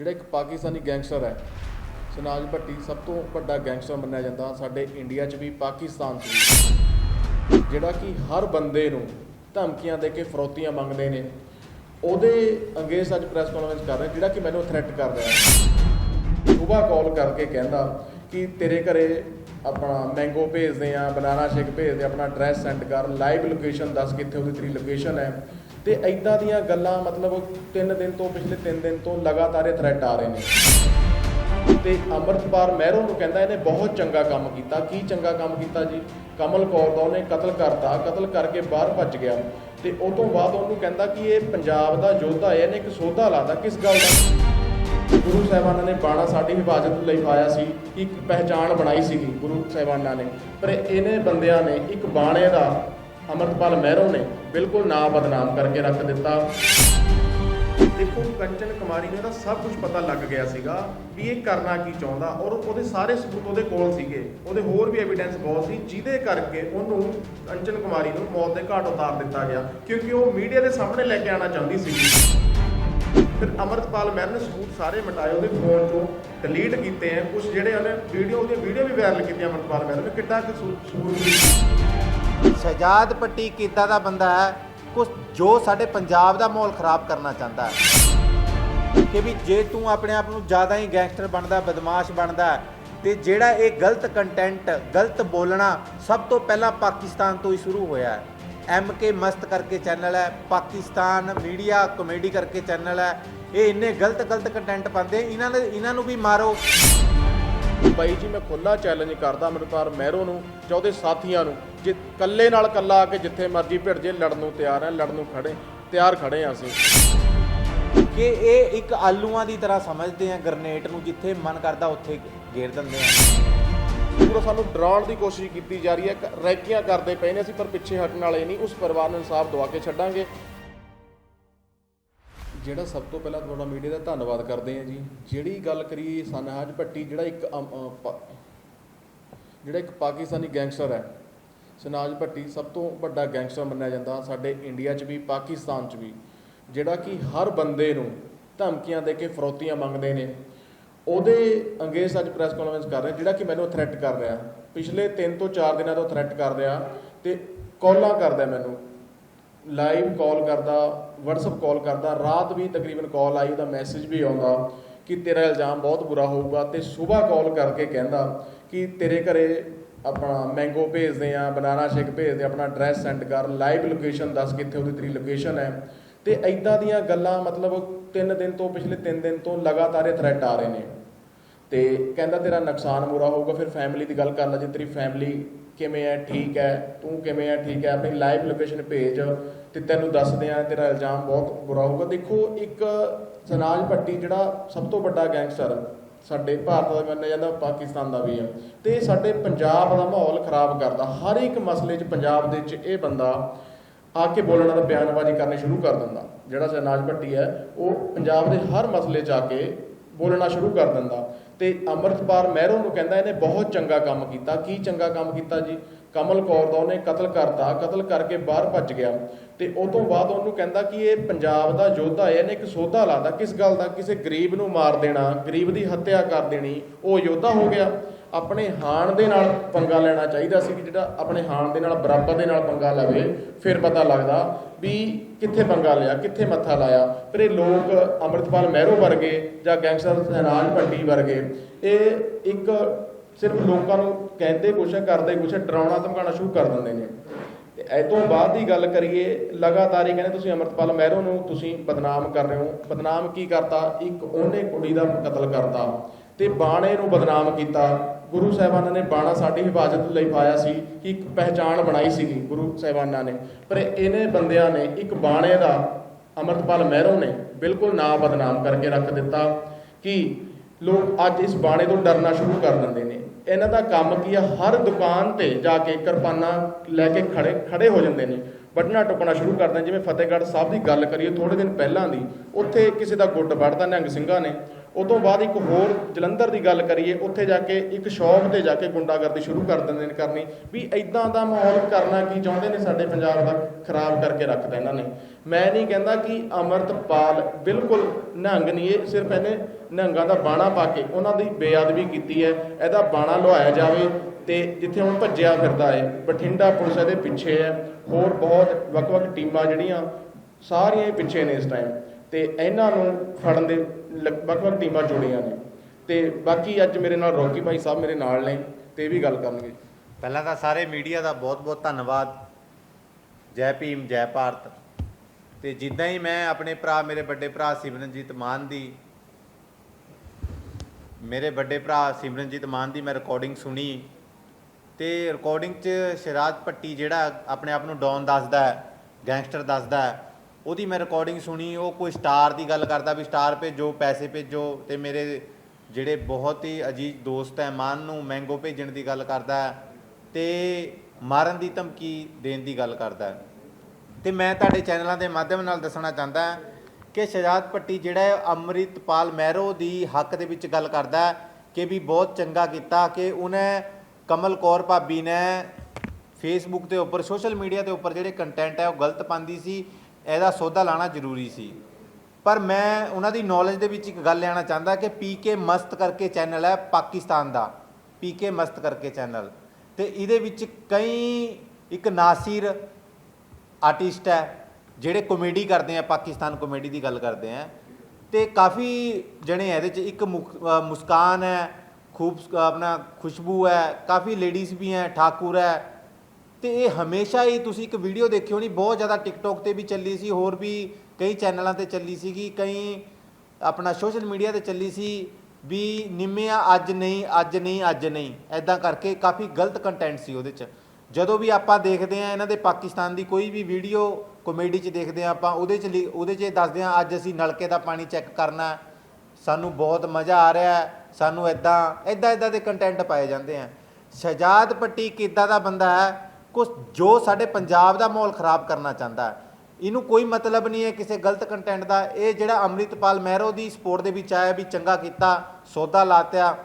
ਜਿਹੜਾ ਇੱਕ ਪਾਕਿਸਤਾਨੀ ਗੈਂਗਸਟਰ ਹੈ ਸਨਾਜ ਭੱਟੀ ਸਭ ਤੋਂ ਵੱਡਾ ਗੈਂਗਸਟਰ ਮੰਨਿਆ ਜਾਂਦਾ ਸਾਡੇ ਇੰਡੀਆ 'ਚ ਵੀ ਪਾਕਿਸਤਾਨ 'ਚ ਵੀ। ਜਿਹੜਾ ਕਿ ਹਰ ਬੰਦੇ ਨੂੰ ਧਮਕੀਆਂ ਦੇ ਕੇ ਫਰੋਤੀਆਂ ਮੰਗਦੇ ਨੇ ਉਹਦੇ ਅੰਗੇਜ਼ ਅੱਜ ਪ੍ਰੈਸ ਕਾਨਫਰੰਸ ਕਰ ਰਿਹਾ ਜਿਹੜਾ ਕਿ ਮੈਨੂੰ ਥ੍ਰੈਟ ਕਰ ਰਿਹਾ ਸੁਬਾਹ ਕਾਲ ਕਰਕੇ ਕਹਿੰਦਾ ਕਿ ਤੇਰੇ ਘਰੇ ਆਪਣਾ ਮੈਂਗੋ ਭੇਜਦੇ ਆ ਬਨਾਨਾ ਸ਼ੇਕ ਭੇਜਦੇ ਆ, ਆਪਣਾ ਐਡਰੈਸ ਸੈਂਡ ਕਰ ਲਾਈਵ ਲੋਕੇਸ਼ਨ ਦੱਸ ਕਿੱਥੇ ਉਹਦੀ ਤੇਰੀ ਲੋਕੇਸ਼ਨ ਹੈ। ਤੇ ਐਦਾਂ ਦੀਆਂ ਗੱਲਾਂ ਮਤਲਬ 3 ਦਿਨ ਤੋਂ ਪਿਛਲੇ 3 ਦਿਨ ਤੋਂ ਲਗਾਤਾਰ ਇਹ ਥ੍ਰੈਟ ਆ ਰਹੇ ਨੇ। ਤੇ ਅੰਮ੍ਰਿਤਪਾਲ ਮਹਿਰੋ ਨੂੰ ਕਹਿੰਦਾ ਇਹਨੇ ਬਹੁਤ ਚੰਗਾ ਕੰਮ ਕੀਤਾ। ਕੀ ਚੰਗਾ ਕੰਮ ਕੀਤਾ ਜੀ? ਕਮਲ ਕੌਰ ਦਾ ਉਹਨੇ ਕਤਲ ਕਰਤਾ। ਕਤਲ ਕਰਕੇ ਬਾਹਰ ਭੱਜ ਗਿਆ। ਤੇ ਉਹ ਤੋਂ ਬਾਅਦ ਉਹਨੂੰ ਕਹਿੰਦਾ ਕਿ ਇਹ ਪੰਜਾਬ ਦਾ ਯੋਧਾ ਹੈ, ਇਹਨੇ ਇੱਕ ਸੋਧਾ ਲਾਦਾ ਕਿਸ ਗੱਲ ਦਾ? ਗੁਰੂ ਸਾਹਿਬਾਨਾਂ ਨੇ ਬਾਣਾ ਸਾਡੀ ਹਿਫਾਜ਼ਤ ਲਈ ਪਾਇਆ ਸੀ। ਇੱਕ ਪਹਿਚਾਣ ਬਣਾਈ ਸੀਗੀ ਗੁਰੂ ਸਾਹਿਬਾਨਾਂ ਨੇ। ਪਰ ਇਹਨੇ ਬੰਦਿਆਂ ਨੇ ਇੱਕ ਬਾਣੇ ਦਾ ਅਮਰਤਪਾਲ ਮਹਿਰੋ ਨੇ ਬਿਲਕੁਲ ਨਾ ਬਦਨਾਮ ਕਰਕੇ ਰੱਖ ਦਿੱਤਾ। ਦੇਖੋ ਕੰਚਨ ਕੁਮਾਰੀ ਨੂੰ ਇਹਦਾ ਸਭ ਕੁਝ ਪਤਾ ਲੱਗ ਗਿਆ ਸੀਗਾ ਵੀ ਇਹ ਕਰਨਾ ਕੀ ਚਾਹੁੰਦਾ ਔਰ ਉਹਦੇ ਸਾਰੇ ਸਬੂਤ ਉਹਦੇ ਕੋਲ ਸੀਗੇ। ਉਹਦੇ ਹੋਰ ਵੀ ਐਵੀਡੈਂਸ ਬਹੁਤ ਸੀ, ਜਿਹਦੇ ਕਰਕੇ ਉਹਨੂੰ ਕੰਚਨ ਕੁਮਾਰੀ ਨੂੰ ਮੌਤ ਦੇ ਘਾਟ ਉਤਾਰ ਦਿੱਤਾ ਗਿਆ, ਕਿਉਂਕਿ ਉਹ ਮੀਡੀਆ ਦੇ ਸਾਹਮਣੇ ਲੈ ਕੇ ਆਉਣਾ ਚਾਹੁੰਦੀ ਸੀ ਫਿਰ ਅਮਰਤਪਾਲ ਮਹਿਰ ਨੇ ਸਬੂਤ ਸਾਰੇ ਮਿਟਾਏ, ਉਹਦੇ ਫੋਨ ਤੋਂ ਡਿਲੀਟ ਕੀਤੇ ਆ ਕੁਝ ਜਿਹੜੇ ਉਹਨੇ ਵੀਡੀਓ ਉਹਦੀਆਂ ਵੀਡੀਓ ਵੀ ਵਾਇਰਲ ਕੀਤੀਆਂ ਅਮਰਤਪਾਲ ਮਹਿਰ ਨੇ, ਕਿੱਡਾ ਕਿ ਸਬੂਤ ਸ਼ਹਿਜਾਦ ਪੱਟੀ ਕਿੱਦਾਂ ਦਾ ਬੰਦਾ ਹੈ ਕੁਛ ਜੋ ਸਾਡੇ ਪੰਜਾਬ ਦਾ ਮਾਹੌਲ ਖਰਾਬ ਕਰਨਾ ਚਾਹੁੰਦਾ ਹੈ। ਕਿ ਵੀ ਜੇ ਤੂੰ ਆਪਣੇ ਆਪ ਨੂੰ ਜ਼ਿਆਦਾ ਹੀ ਗੈਂਗਸਟਰ ਬਣਦਾ ਬਦਮਾਸ਼ ਬਣਦਾ ਹੈ, ਤੇ ਜਿਹੜਾ ਇਹ ਗਲਤ ਕੰਟੈਂਟ ਗਲਤ ਬੋਲਣਾ ਸਭ ਤੋਂ ਪਹਿਲਾਂ ਪਾਕਿਸਤਾਨ ਤੋਂ ਹੀ ਸ਼ੁਰੂ ਹੋਇਆ ਹੈ। ਐਮ ਕੇ ਮਸਤ ਕਰਕੇ ਚੈਨਲ ਹੈ ਪਾਕਿਸਤਾਨ ਮੀਡੀਆ ਕਮੇਡੀ ਕਰਕੇ ਚੈਨਲ ਹੈ। ਇਹ ਇੰਨੇ ਗਲਤ ਗਲਤ ਕੰਟੈਂਟ ਪਾਉਂਦੇ ਇਹਨਾਂ ਦੇ ਇਹਨਾਂ ਨੂੰ ਵੀ ਮਾਰੋ। ਬਾਈ ਜੀ ਮੈਂ ਖੁੱਲਾ ਚੈਲੰਜ ਕਰਦਾ ਅਮਰਪਾਲ ਮਹਿਰੋ ਨੂੰ ਜਾਂ ਉਹਦੇ ਸਾਥੀਆਂ ਨੂੰ ਜੇ ਕੱਲੇ ਨਾਲ ਕੱਲਾ ਆ ਕੇ ਜਿੱਥੇ ਮਰਜ਼ੀ ਭਿੜ ਜੇ ਲੜਨ ਨੂੰ ਤਿਆਰ ਹੈ ਲੜਨ ਨੂੰ ਖੜੇ ਤਿਆਰ ਖੜੇ ਆ ਅਸੀਂ। ਕਿ ਇਹ ਇੱਕ ਆਲੂਆਂ ਦੀ ਤਰ੍ਹਾਂ ਸਮਝਦੇ ਆ ਗ੍ਰਨੇਟ ਨੂੰ ਜਿੱਥੇ ਮਨ ਕਰਦਾ ਉੱਥੇ ਗੇਰ ਦਿੰਦੇ ਆ। ਪੂਰਾ ਸਾਨੂੰ ਡਰਾਉਣ ਦੀ ਕੋਸ਼ਿਸ਼ ਕੀਤੀ ਜਾ ਰਹੀ ਹੈ ਰੈਕੀਆਂ ਕਰਦੇ ਪਏ ਨੇ ਅਸੀਂ ਪਰ ਪਿੱਛੇ ਹਟਣ ਵਾਲੇ ਨਹੀਂ ਉਸ ਪਰਿਵਾਰ ਨੂੰ ਇਨਸਾਫ ਦਵਾ ਕੇ ਛੱਡਾਂਗੇ। ਜਿਹੜਾ ਸਭ ਤੋਂ ਪਹਿਲਾਂ ਤੁਹਾਡਾ ਮੀਡੀਆ ਦਾ ਧੰਨਵਾਦ ਕਰਦੇ ਹਾਂ ਜੀ। ਜਿਹੜੀ ਗੱਲ ਕਰੀ ਸਨਹਾਜ ਭੱਟੀ ਜਿਹੜਾ ਇੱਕ, ਅਮ- ਪਾ- ਜਿਹੜਾ ਇੱਕ ਪਾਕਿਸਤਾਨੀ ਗੈਂਗਸਟਰ ਹੈ, ਸਨਾਜ ਭੱਟੀ ਸਭ ਤੋਂ ਵੱਡਾ ਗੈਂਗਸਟਰ ਮੰਨਿਆ ਜਾਂਦਾ ਸਾਡੇ ਇੰਡੀਆ 'ਚ ਵੀ, ਪਾਕਿਸਤਾਨ 'ਚ ਵੀ। ਜਿਹੜਾ ਕਿ ਹਰ ਬੰਦੇ ਨੂੰ ਧਮਕੀਆਂ ਦੇ ਕੇ ਫਰੋਤੀਆਂ ਮੰਗਦੇ ਨੇ। ਉਹਦੇ ਅੰਗੇਜ਼ ਅੱਜ ਪ੍ਰੈਸ ਕਾਨਫਰੰਸ ਕਰ ਰਿਹਾ, ਜਿਹੜਾ ਕਿ ਮੈਨੂੰ ਥ੍ਰੈਟ ਕਰ ਰਿਹਾ। ਪਿਛਲੇ 3 ਤੋਂ 4 ਦਿਨਾਂ ਤੋਂ ਥ੍ਰੈਟ ਕਰ ਰਿਹਾ ਤੇ ਕਾਲਾਂ ਕਰਦਾ ਮੈਨੂੰ। ਲਾਈਵ ਕਾਲ ਕਰਦਾ WhatsApp ਕਾਲ ਕਰਦਾ ਰਾਤ ਵੀ ਤਕਰੀਬਨ ਕਾਲ ਆਈ ਉਹਦਾ ਮੈਸੇਜ ਵੀ ਆਉਂਦਾ ਕਿ ਤੇਰਾ ਇਲਜ਼ਾਮ ਬਹੁਤ ਬੁਰਾ ਹੋਊਗਾ ਤੇ ਸਵੇਰ ਕਾਲ ਕਰਕੇ ਕਹਿੰਦਾ ਕਿ ਤੇਰੇ ਘਰੇ ਆਪਣਾ ਮੈਂਗੋ ਭੇਜਦੇ ਆ ਬਨਾਨਾ ਸ਼ੇਕ ਭੇਜਦੇ ਆ, ਆਪਣਾ ਐਡਰੈਸ ਸੈਂਡ ਕਰ ਲਾਈਵ ਲੋਕੇਸ਼ਨ ਦੱਸ ਕਿੱਥੇ ਉਹਦੀ ਤੇਰੀ ਲੋਕੇਸ਼ਨ ਹੈ। ਤੇ ਐਦਾਂ ਦੀਆਂ ਗੱਲਾਂ ਮਤਲਬ 3 ਦਿਨ ਤੋਂ ਪਿਛਲੇ 3 ਦਿਨ ਤੋਂ ਲਗਾਤਾਰ ਇਹ ਥ੍ਰੈਟ ਆ ਰਹੇ ਨੇ। ਤੇ ਕਹਿੰਦਾ ਤੇਰਾ ਨੁਕਸਾਨ ਬੁਰਾ ਹੋਊਗਾ ਫਿਰ ਫੈਮਿਲੀ ਦੀ ਗੱਲ ਕਰ ਲੈ ਜੇ ਤੇਰੀ ਫੈਮਿਲੀ ਕਿਵੇਂ ਹੈ ਠੀਕ ਹੈ, ਤੂੰ ਕਿਵੇਂ ਹੈ ਠੀਕ ਹੈ, ਆਪਣੀ ਲਾਈਵ ਲੋਕੇਸ਼ਨ ਭੇਜ ਤੇ ਤੈਨੂੰ ਦੱਸਦੇ ਆ ਤੇਰਾ ਇਲਜ਼ਾਮ ਬਹੁਤ ਬੁਰਾ ਹੋਊਗਾ। ਦੇਖੋ, ਇੱਕ ਸਨਾਜ ਭੱਟੀ ਜਿਹੜਾ ਸਭ ਤੋਂ ਵੱਡਾ ਗੈਂਗਸਟਰ ਸਾਡੇ ਭਾਰਤ ਦਾ ਮੰਨਿਆ ਜਾਂਦਾ, ਪਾਕਿਸਤਾਨ ਦਾ ਵੀ ਹੈ ਤੇ ਸਾਡੇ ਪੰਜਾਬ ਦਾ ਮਾਹੌਲ ਖਰਾਬ ਕਰਦਾ। ਹਰ ਇੱਕ ਮਸਲੇ 'ਚ ਪੰਜਾਬ ਦੇ ਵਿੱਚ ਇਹ ਬੰਦਾ ਆ ਕੇ ਬੋਲਣਾ ਦਾ ਬਿਆਨਬਾਜ਼ੀ ਕਰਨੀ ਸ਼ੁਰੂ ਕਰ ਦਿੰਦਾ। ਜਿਹੜਾ ਸਨਾਜ ਭੱਟੀ ਹੈ, ਉਹ ਪੰਜਾਬ ਦੇ ਹਰ ਮਸਲੇ 'ਚ ਆ ਕੇ ਬੋਲਣਾ ਸ਼ੁਰੂ ਕਰ ਦਿੰਦਾ। ਤੇ ਅਮਰਤਪਾਲ ਮਹਿਰੋ ਨੂੰ ਕਹਿੰਦਾ ਇਹਨੇ ਬਹੁਤ ਚੰਗਾ ਕੰਮ ਕੀਤਾ। ਕੀ ਚੰਗਾ ਕੰਮ ਕੀਤਾ ਜੀ? ਕਮਲ ਕੌਰ ਦਾ ਉਹਨੇ ਕਤਲ ਕਰਤਾ। ਕਤਲ ਕਰਕੇ ਬਾਹਰ ਭੱਜ ਗਿਆ। ਤੇ ਉਹ ਤੋਂ ਬਾਅਦ ਉਹਨੂੰ ਕਹਿੰਦਾ ਕਿ ਇਹ ਪੰਜਾਬ ਦਾ ਯੋਧਾ ਹੈ, ਇਹਨੇ ਇੱਕ ਸੋਧਾ ਲਾਦਾ ਕਿਸ ਗੱਲ ਦਾ? ਕਿਸੇ ਗਰੀਬ ਨੂੰ ਮਾਰ ਦੇਣਾ, ਗਰੀਬ ਦੀ ਹੱਤਿਆ ਕਰ ਦੇਣੀ। ਉਹ ਯੋਧਾ ਹੋ ਗਿਆ। ਆਪਣੇ ਹਾਣ ਦੇ ਨਾਲ ਪੰਗਾ ਲੈਣਾ ਚਾਹੀਦਾ ਸੀ ਕਿ ਜਿਹੜਾ ਆਪਣੇ ਹਾਣ ਦੇ ਨਾਲ, ਬਰਾਬਰ ਦੇ ਨਾਲ ਪੰਗਾ ਲਵੇ, ਫਿਰ ਪਤਾ ਲੱਗਦਾ ਵੀ ਕਿੱਥੇ ਪੰਗਾ ਲਿਆ, ਕਿੱਥੇ ਮੱਥਾ ਲਾਇਆ। ਪਰ ਇਹ ਲੋਕ ਅੰਮ੍ਰਿਤਪਾਲ ਮਹਿਰੋ ਵਰਗੇ ਜਾਂ ਗੈਂਗਸਟਰ ਸਹਿਰਾਜ ਭੱਟੀ ਵਰਗੇ, ਇਹ ਇੱਕ ਸਿਰਫ ਲੋਕਾਂ ਨੂੰ ਕਹਿੰਦੇ ਕੁਛ, ਕਰਦੇ ਕੁਛ, ਡਰਾਉਣਾ, ਧਮਕਾਉਣਾ ਸ਼ੁਰੂ ਕਰ ਦਿੰਦੇ ਨੇ। ਤੇ ਇਹ ਤੋਂ ਬਾਅਦ ਦੀ ਗੱਲ ਕਰੀਏ, ਲਗਾਤਾਰ ਹੀ ਕਹਿੰਦੇ ਤੁਸੀਂ ਅੰਮ੍ਰਿਤਪਾਲ ਮਹਿਰੋ ਨੂੰ ਤੁਸੀਂ ਬਦਨਾਮ ਕਰ ਰਹੇ ਹੋ। ਬਦਨਾਮ ਕੀ ਕਰਤਾ? ਇੱਕ ਉਹਨੇ ਕੁੜੀ ਦਾ ਕਤਲ ਕਰਤਾ। ਤੇ ਬਾਣੇ ਨੂੰ ਬਦਨਾਮ ਕੀਤਾ। ਗੁਰੂ ਸਾਹਿਬਾਨਾਂ ਨੇ ਬਾਣਾ ਸਾਡੀ ਹਿਫਾਜ਼ਤ ਲਈ ਪਾਇਆ ਸੀ ਕਿ ਇੱਕ ਪਹਿਚਾਣ ਬਣਾਈ ਸੀਗੀ ਗੁਰੂ ਸਾਹਿਬਾਨਾਂ ਨੇ। ਪਰ ਇਹਨੇ ਬੰਦਿਆਂ ਨੇ ਇੱਕ ਬਾਣੇ ਦਾ ਅਮਰਤਪਾਲ ਮਹਿਰੋਂ ਨੇ ਬਿਲਕੁਲ ਨਾ ਬਦਨਾਮ ਕਰਕੇ ਰੱਖ ਦਿੱਤਾ ਕਿ ਲੋਕ ਅੱਜ ਇਸ ਬਾਣੇ ਤੋਂ ਡਰਨਾ ਸ਼ੁਰੂ ਕਰ ਦਿੰਦੇ ਨੇ। ਇਹਨਾਂ ਦਾ ਕੰਮ ਕੀ ਆ? ਹਰ ਦੁਕਾਨ ਤੇ ਜਾ ਕੇ ਕਿਰਪਾਨਾਂ ਲੈ ਕੇ ਖੜੇ ਖੜੇ ਹੋ ਜਾਂਦੇ ਨੇ। ਵੱਢਣਾ ਟੁਕਣਾ ਸ਼ੁਰੂ ਕਰਦੇ ਜਿਵੇਂ ਫਤਿਹਗੜ੍ਹ ਸਾਹਿਬ ਦੀ ਗੱਲ ਕਰੀਏ ਥੋੜੇ ਦਿਨ ਪਹਿਲਾਂ ਦੀ, ਉੱਥੇ ਕਿਸੇ ਦਾ ਗੁੱਟ ਵੱਢਦਾ ਨਿਹੰਗ ਸਿੰਘਾਂ ਨੇ। ਉਹ ਤੋਂ ਬਾਅਦ ਇੱਕ ਹੋਰ ਜਲੰਧਰ ਦੀ ਗੱਲ ਕਰੀਏ, ਉੱਥੇ ਜਾ ਕੇ ਇੱਕ ਸ਼ੌਪ ਤੇ ਜਾ ਕੇ ਗੁੰਡਾਗਰਦੀ ਸ਼ੁਰੂ ਕਰ ਦਿੰਦੇ ਨੇ ਕਰਨੀ, ਵੀ ਇਦਾਂ ਦਾ ਮਾਹੌਲ ਕਰਨਾ ਕੀ ਚਾਹੁੰਦੇ ਨੇ ਸਾਡੇ ਪੰਜਾਬ ਦਾ, ਖਰਾਬ ਕਰਕੇ ਰੱਖਦਾ ਇਹਨਾਂ ਨੇ। ਮੈਂ ਨਹੀਂ ਕਹਿੰਦਾ ਕਿ ਅਮਰਤਪਾਲ ਬਿਲਕੁਲ ਨਿਹੰਗ ਨਹੀਂ ਇਹ ਸਿਰਫ ਇਹਨੇ ਨਿਹੰਗਾਂ ਦਾ ਬਾਣਾ ਪਾ ਕੇ ਉਹਨਾਂ ਦੀ ਬੇਅਦਬੀ ਕੀਤੀ ਹੈ, ਇਹਦਾ ਬਾਣਾ ਲੁਹਾਇਆ ਜਾਵੇ ਤੇ ਜਿੱਥੇ ਹੁਣ ਭੱਜਿਆ ਫਿਰਦਾ ਹੈ ਬਠਿੰਡਾ ਪੁਲਿਸ ਇਹਦੇ ਪਿੱਛੇ ਹੈ, ਹੋਰ ਬਹੁਤ ਵੱਖ-ਵੱਖ ਟੀਮਾਂ ਜਿਹੜੀਆਂ ਸਾਰੀਆਂ ਹੀ ਪਿੱਛੇ ਨੇ ਇਸ ਟਾਈਮ ਤੇ ਇਹਨਾਂ ਨੂੰ ਫੜਨ ਦੇ ਵੱਖ-ਵੱਖ ਟੀਮਾਂ ਜੁੜੀਆਂ ਨੇ। ਤੇ ਬਾਕੀ ਅੱਜ ਮੇਰੇ ਨਾਲ ਰੋਕੀ ਭਾਈ ਸਾਹਿਬ ਮੇਰੇ ਨਾਲ ਨੇ, ਤੇ ਵੀ ਗੱਲ ਕਰਨਗੇ। ਪਹਿਲਾਂ ਤਾਂ ਸਾਰੇ ਮੀਡੀਆ ਦਾ ਬਹੁਤ-ਬਹੁਤ ਧੰਨਵਾਦ। ਜੈ ਭੀਮ, ਜੈ ਭਾਰਤ। ਤੇ ਜਿੱਦਾਂ ਹੀ ਮੈਂ ਆਪਣੇ ਭਰਾ, ਮੇਰੇ ਵੱਡੇ ਭਰਾ ਸਿਮਰਨਜੀਤ ਮਾਨ ਦੀ, ਮੇਰੇ ਵੱਡੇ ਭਰਾ ਸਿਮਰਨਜੀਤ ਮਾਨ ਦੀ ਮੈਂ ਰਿਕਾਰਡਿੰਗ ਸੁਣੀ। ਤੇ ਰਿਕਾਰਡਿੰਗ 'ਚ ਸ਼ਰਾਜ ਪੱਟੀ ਜਿਹੜਾ ਆਪਣੇ ਆਪ ਨੂੰ ਡੌਨ ਦੱਸਦਾ ਹੈ, ਗੈਂਗਸਟਰ ਦੱਸਦਾ ਹੈ ਉਹਦੀ ਮੈਂ ਰਿਕਾਰਡਿੰਗ ਸੁਣੀ, ਉਹ ਕੋਈ ਸਟਾਰ ਦੀ ਗੱਲ ਕਰਦਾ ਵੀ ਸਟਾਰ ਭੇਜੋ, ਪੈਸੇ ਭੇਜੋ ਤੇ ਮੇਰੇ ਜਿਹੜੇ ਬਹੁਤ ਹੀ ਅਜੀਜ਼ ਦੋਸਤ ਹੈ, ਮਾਨ ਨੂੰ ਮੈਂਗੋ ਭੇਜਣ ਦੀ ਗੱਲ ਕਰਦਾ ਹੈ ਤੇ ਮਾਰਨ ਦੀ ਧਮਕੀ ਦੇਣ ਦੀ ਗੱਲ ਕਰਦਾ ਹੈ। ਤੇ ਮੈਂ ਤੁਹਾਡੇ ਚੈਨਲਾਂ ਦੇ ਮਾਧਿਅਮ ਨਾਲ ਦੱਸਣਾ ਚਾਹੁੰਦਾ ਕਿ ਸ਼ਜਾਦ ਪੱਟੀ ਜਿਹੜਾ ਹੈ, ਅੰਮ੍ਰਿਤਪਾਲ ਮਹਿਰੋ ਦੀ ਹੱਕ ਦੇ ਵਿੱਚ ਗੱਲ ਕਰਦਾ ਕਿ ਵੀ ਬਹੁਤ ਚੰਗਾ ਕੀਤਾ ਕਿ ਉਹਨੇ ਕਮਲ ਕੌਰ ਭਾਬੀ ਨੇ ਫੇਸਬੁੱਕ ਦੇ ਉੱਪਰ ਸੋਸ਼ਲ ਮੀਡੀਆ ਦੇ ਉੱਪਰ ਜਿਹੜੇ ਕੰਟੈਂਟ ਹੈ, ਉਹ ਗਲਤ ਪਾਉਂਦੀ ਸੀ। ਇਹਦਾ ਸੌਦਾ ਲਾਣਾ ਜ਼ਰੂਰੀ ਸੀ। ਪਰ ਮੈਂ ਉਹਨਾਂ ਦੀ ਨੌਲੇਜ ਦੇ ਵਿੱਚ ਇੱਕ ਗੱਲ ਲੈਣਾ ਚਾਹੁੰਦਾ ਕਿ ਪੀਕੇ ਮਸਤ ਕਰਕੇ ਚੈਨਲ ਹੈ ਪਾਕਿਸਤਾਨ ਦਾ। ਪੀਕੇ ਮਸਤ ਕਰਕੇ ਚੈਨਲ ਤੇ ਇਹਦੇ ਵਿੱਚ ਕਈ ਇੱਕ ਨਾਸਿਰ ਆਰਟਿਸਟ ਹੈ, ਜਿਹੜੇ ਕਾਮੇਡੀ ਕਰਦੇ ਆ, ਪਾਕਿਸਤਾਨ ਕਾਮੇਡੀ ਦੀ ਗੱਲ ਕਰਦੇ ਆ। ਤੇ ਕਾਫੀ ਜਣੇ ਇਹਦੇ ਚ, ਇੱਕ ਮੁਖ- ਮੁਸਕਾਨ ਹੈ, ਖੂਬ ਆਪਣਾ ਖੁਸ਼ਬੂ ਹੈ, ਕਾਫੀ ਲੇਡੀਜ਼ ਵੀ ਹੈ, ਠਾਕੁਰ ਹੈ। ਤੇ ਇਹ ਹਮੇਸ਼ਾ ਹੀ ਤੁਸੀਂ ਇੱਕ ਵੀਡੀਓ ਦੇਖੀ ਹੋਣੀ ਬਹੁਤ ਜ਼ਿਆਦਾ ਟਿਕਟੋਕ ਤੇ ਵੀ ਚੱਲੀ ਸੀ, ਹੋਰ ਵੀ ਕਈ ਚੈਨਲਾਂ ਤੇ ਚੱਲੀ ਸੀਗੀ, ਕਈ ਆਪਣਾ ਸੋਸ਼ਲ ਮੀਡੀਆ ਤੇ ਚੱਲੀ ਸੀ ਵੀ ਨਿੰਮਿਆ ਅੱਜ ਨਹੀਂ ਅੱਜ ਨਹੀਂ ਅੱਜ ਨਹੀਂ ਐਦਾਂ ਕਰਕੇ ਕਾਫੀ ਗਲਤ ਕੰਟੈਂਟ ਸੀ ਉਹਦੇ ਚ। ਜਦੋਂ ਵੀ ਆਪਾਂ ਦੇਖਦੇ ਆ ਇਹਨਾਂ ਦੇ ਪਾਕਿਸਤਾਨ ਦੀ ਕੋਈ ਵੀ ਵੀਡੀਓ ਕਾਮੇਡੀ ਚ ਦੇਖਦੇ ਆ ਆਪਾਂ, ਉਹਦੇ ਚ ਲਿ- ਉਹਦੇ ਚ ਦੱਸਦੇ ਆ ਅੱਜ ਅਸੀਂ ਨਲਕੇ ਦਾ ਪਾਣੀ ਚੈੱਕ ਕਰਨਾ, ਸਾਨੂੰ ਬਹੁਤ ਮਜ਼ਾ ਆ ਰਿਹਾ, ਸਾਨੂੰ ਐਦਾਂ ਐਦਾਂ ਐਦਾਂ ਦੇ ਕੰਟੈਂਟ ਪਾਏ ਜਾਂਦੇ ਆ। ਸ਼ਹਜਾਦ ਪੱਟੀ ਕਿੱਦਾਂ ਦਾ ਬੰਦਾ ਹੈ ਕੁਛ ਜੋ ਸਾਡੇ ਪੰਜਾਬ ਦਾ ਮਾਹੌਲ ਖਰਾਬ ਕਰਨਾ ਚਾਹੁੰਦਾ ਹੈ। ਇਹਨੂੰ ਕੋਈ ਮਤਲਬ ਨਹੀਂ ਹੈ ਕਿਸੇ ਗਲਤ ਕੰਟੈਂਟ ਦਾ। ਇਹ ਜਿਹੜਾ ਅੰਮ੍ਰਿਤਪਾਲ ਮਹਿਰੋ ਦੀ ਸਪੋਰਟ ਦੇ ਵਿੱਚ ਆਇਆ ਵੀ ਚੰਗਾ ਕੀਤਾ, ਸੌਦਾ ਲਾਤਿਆ,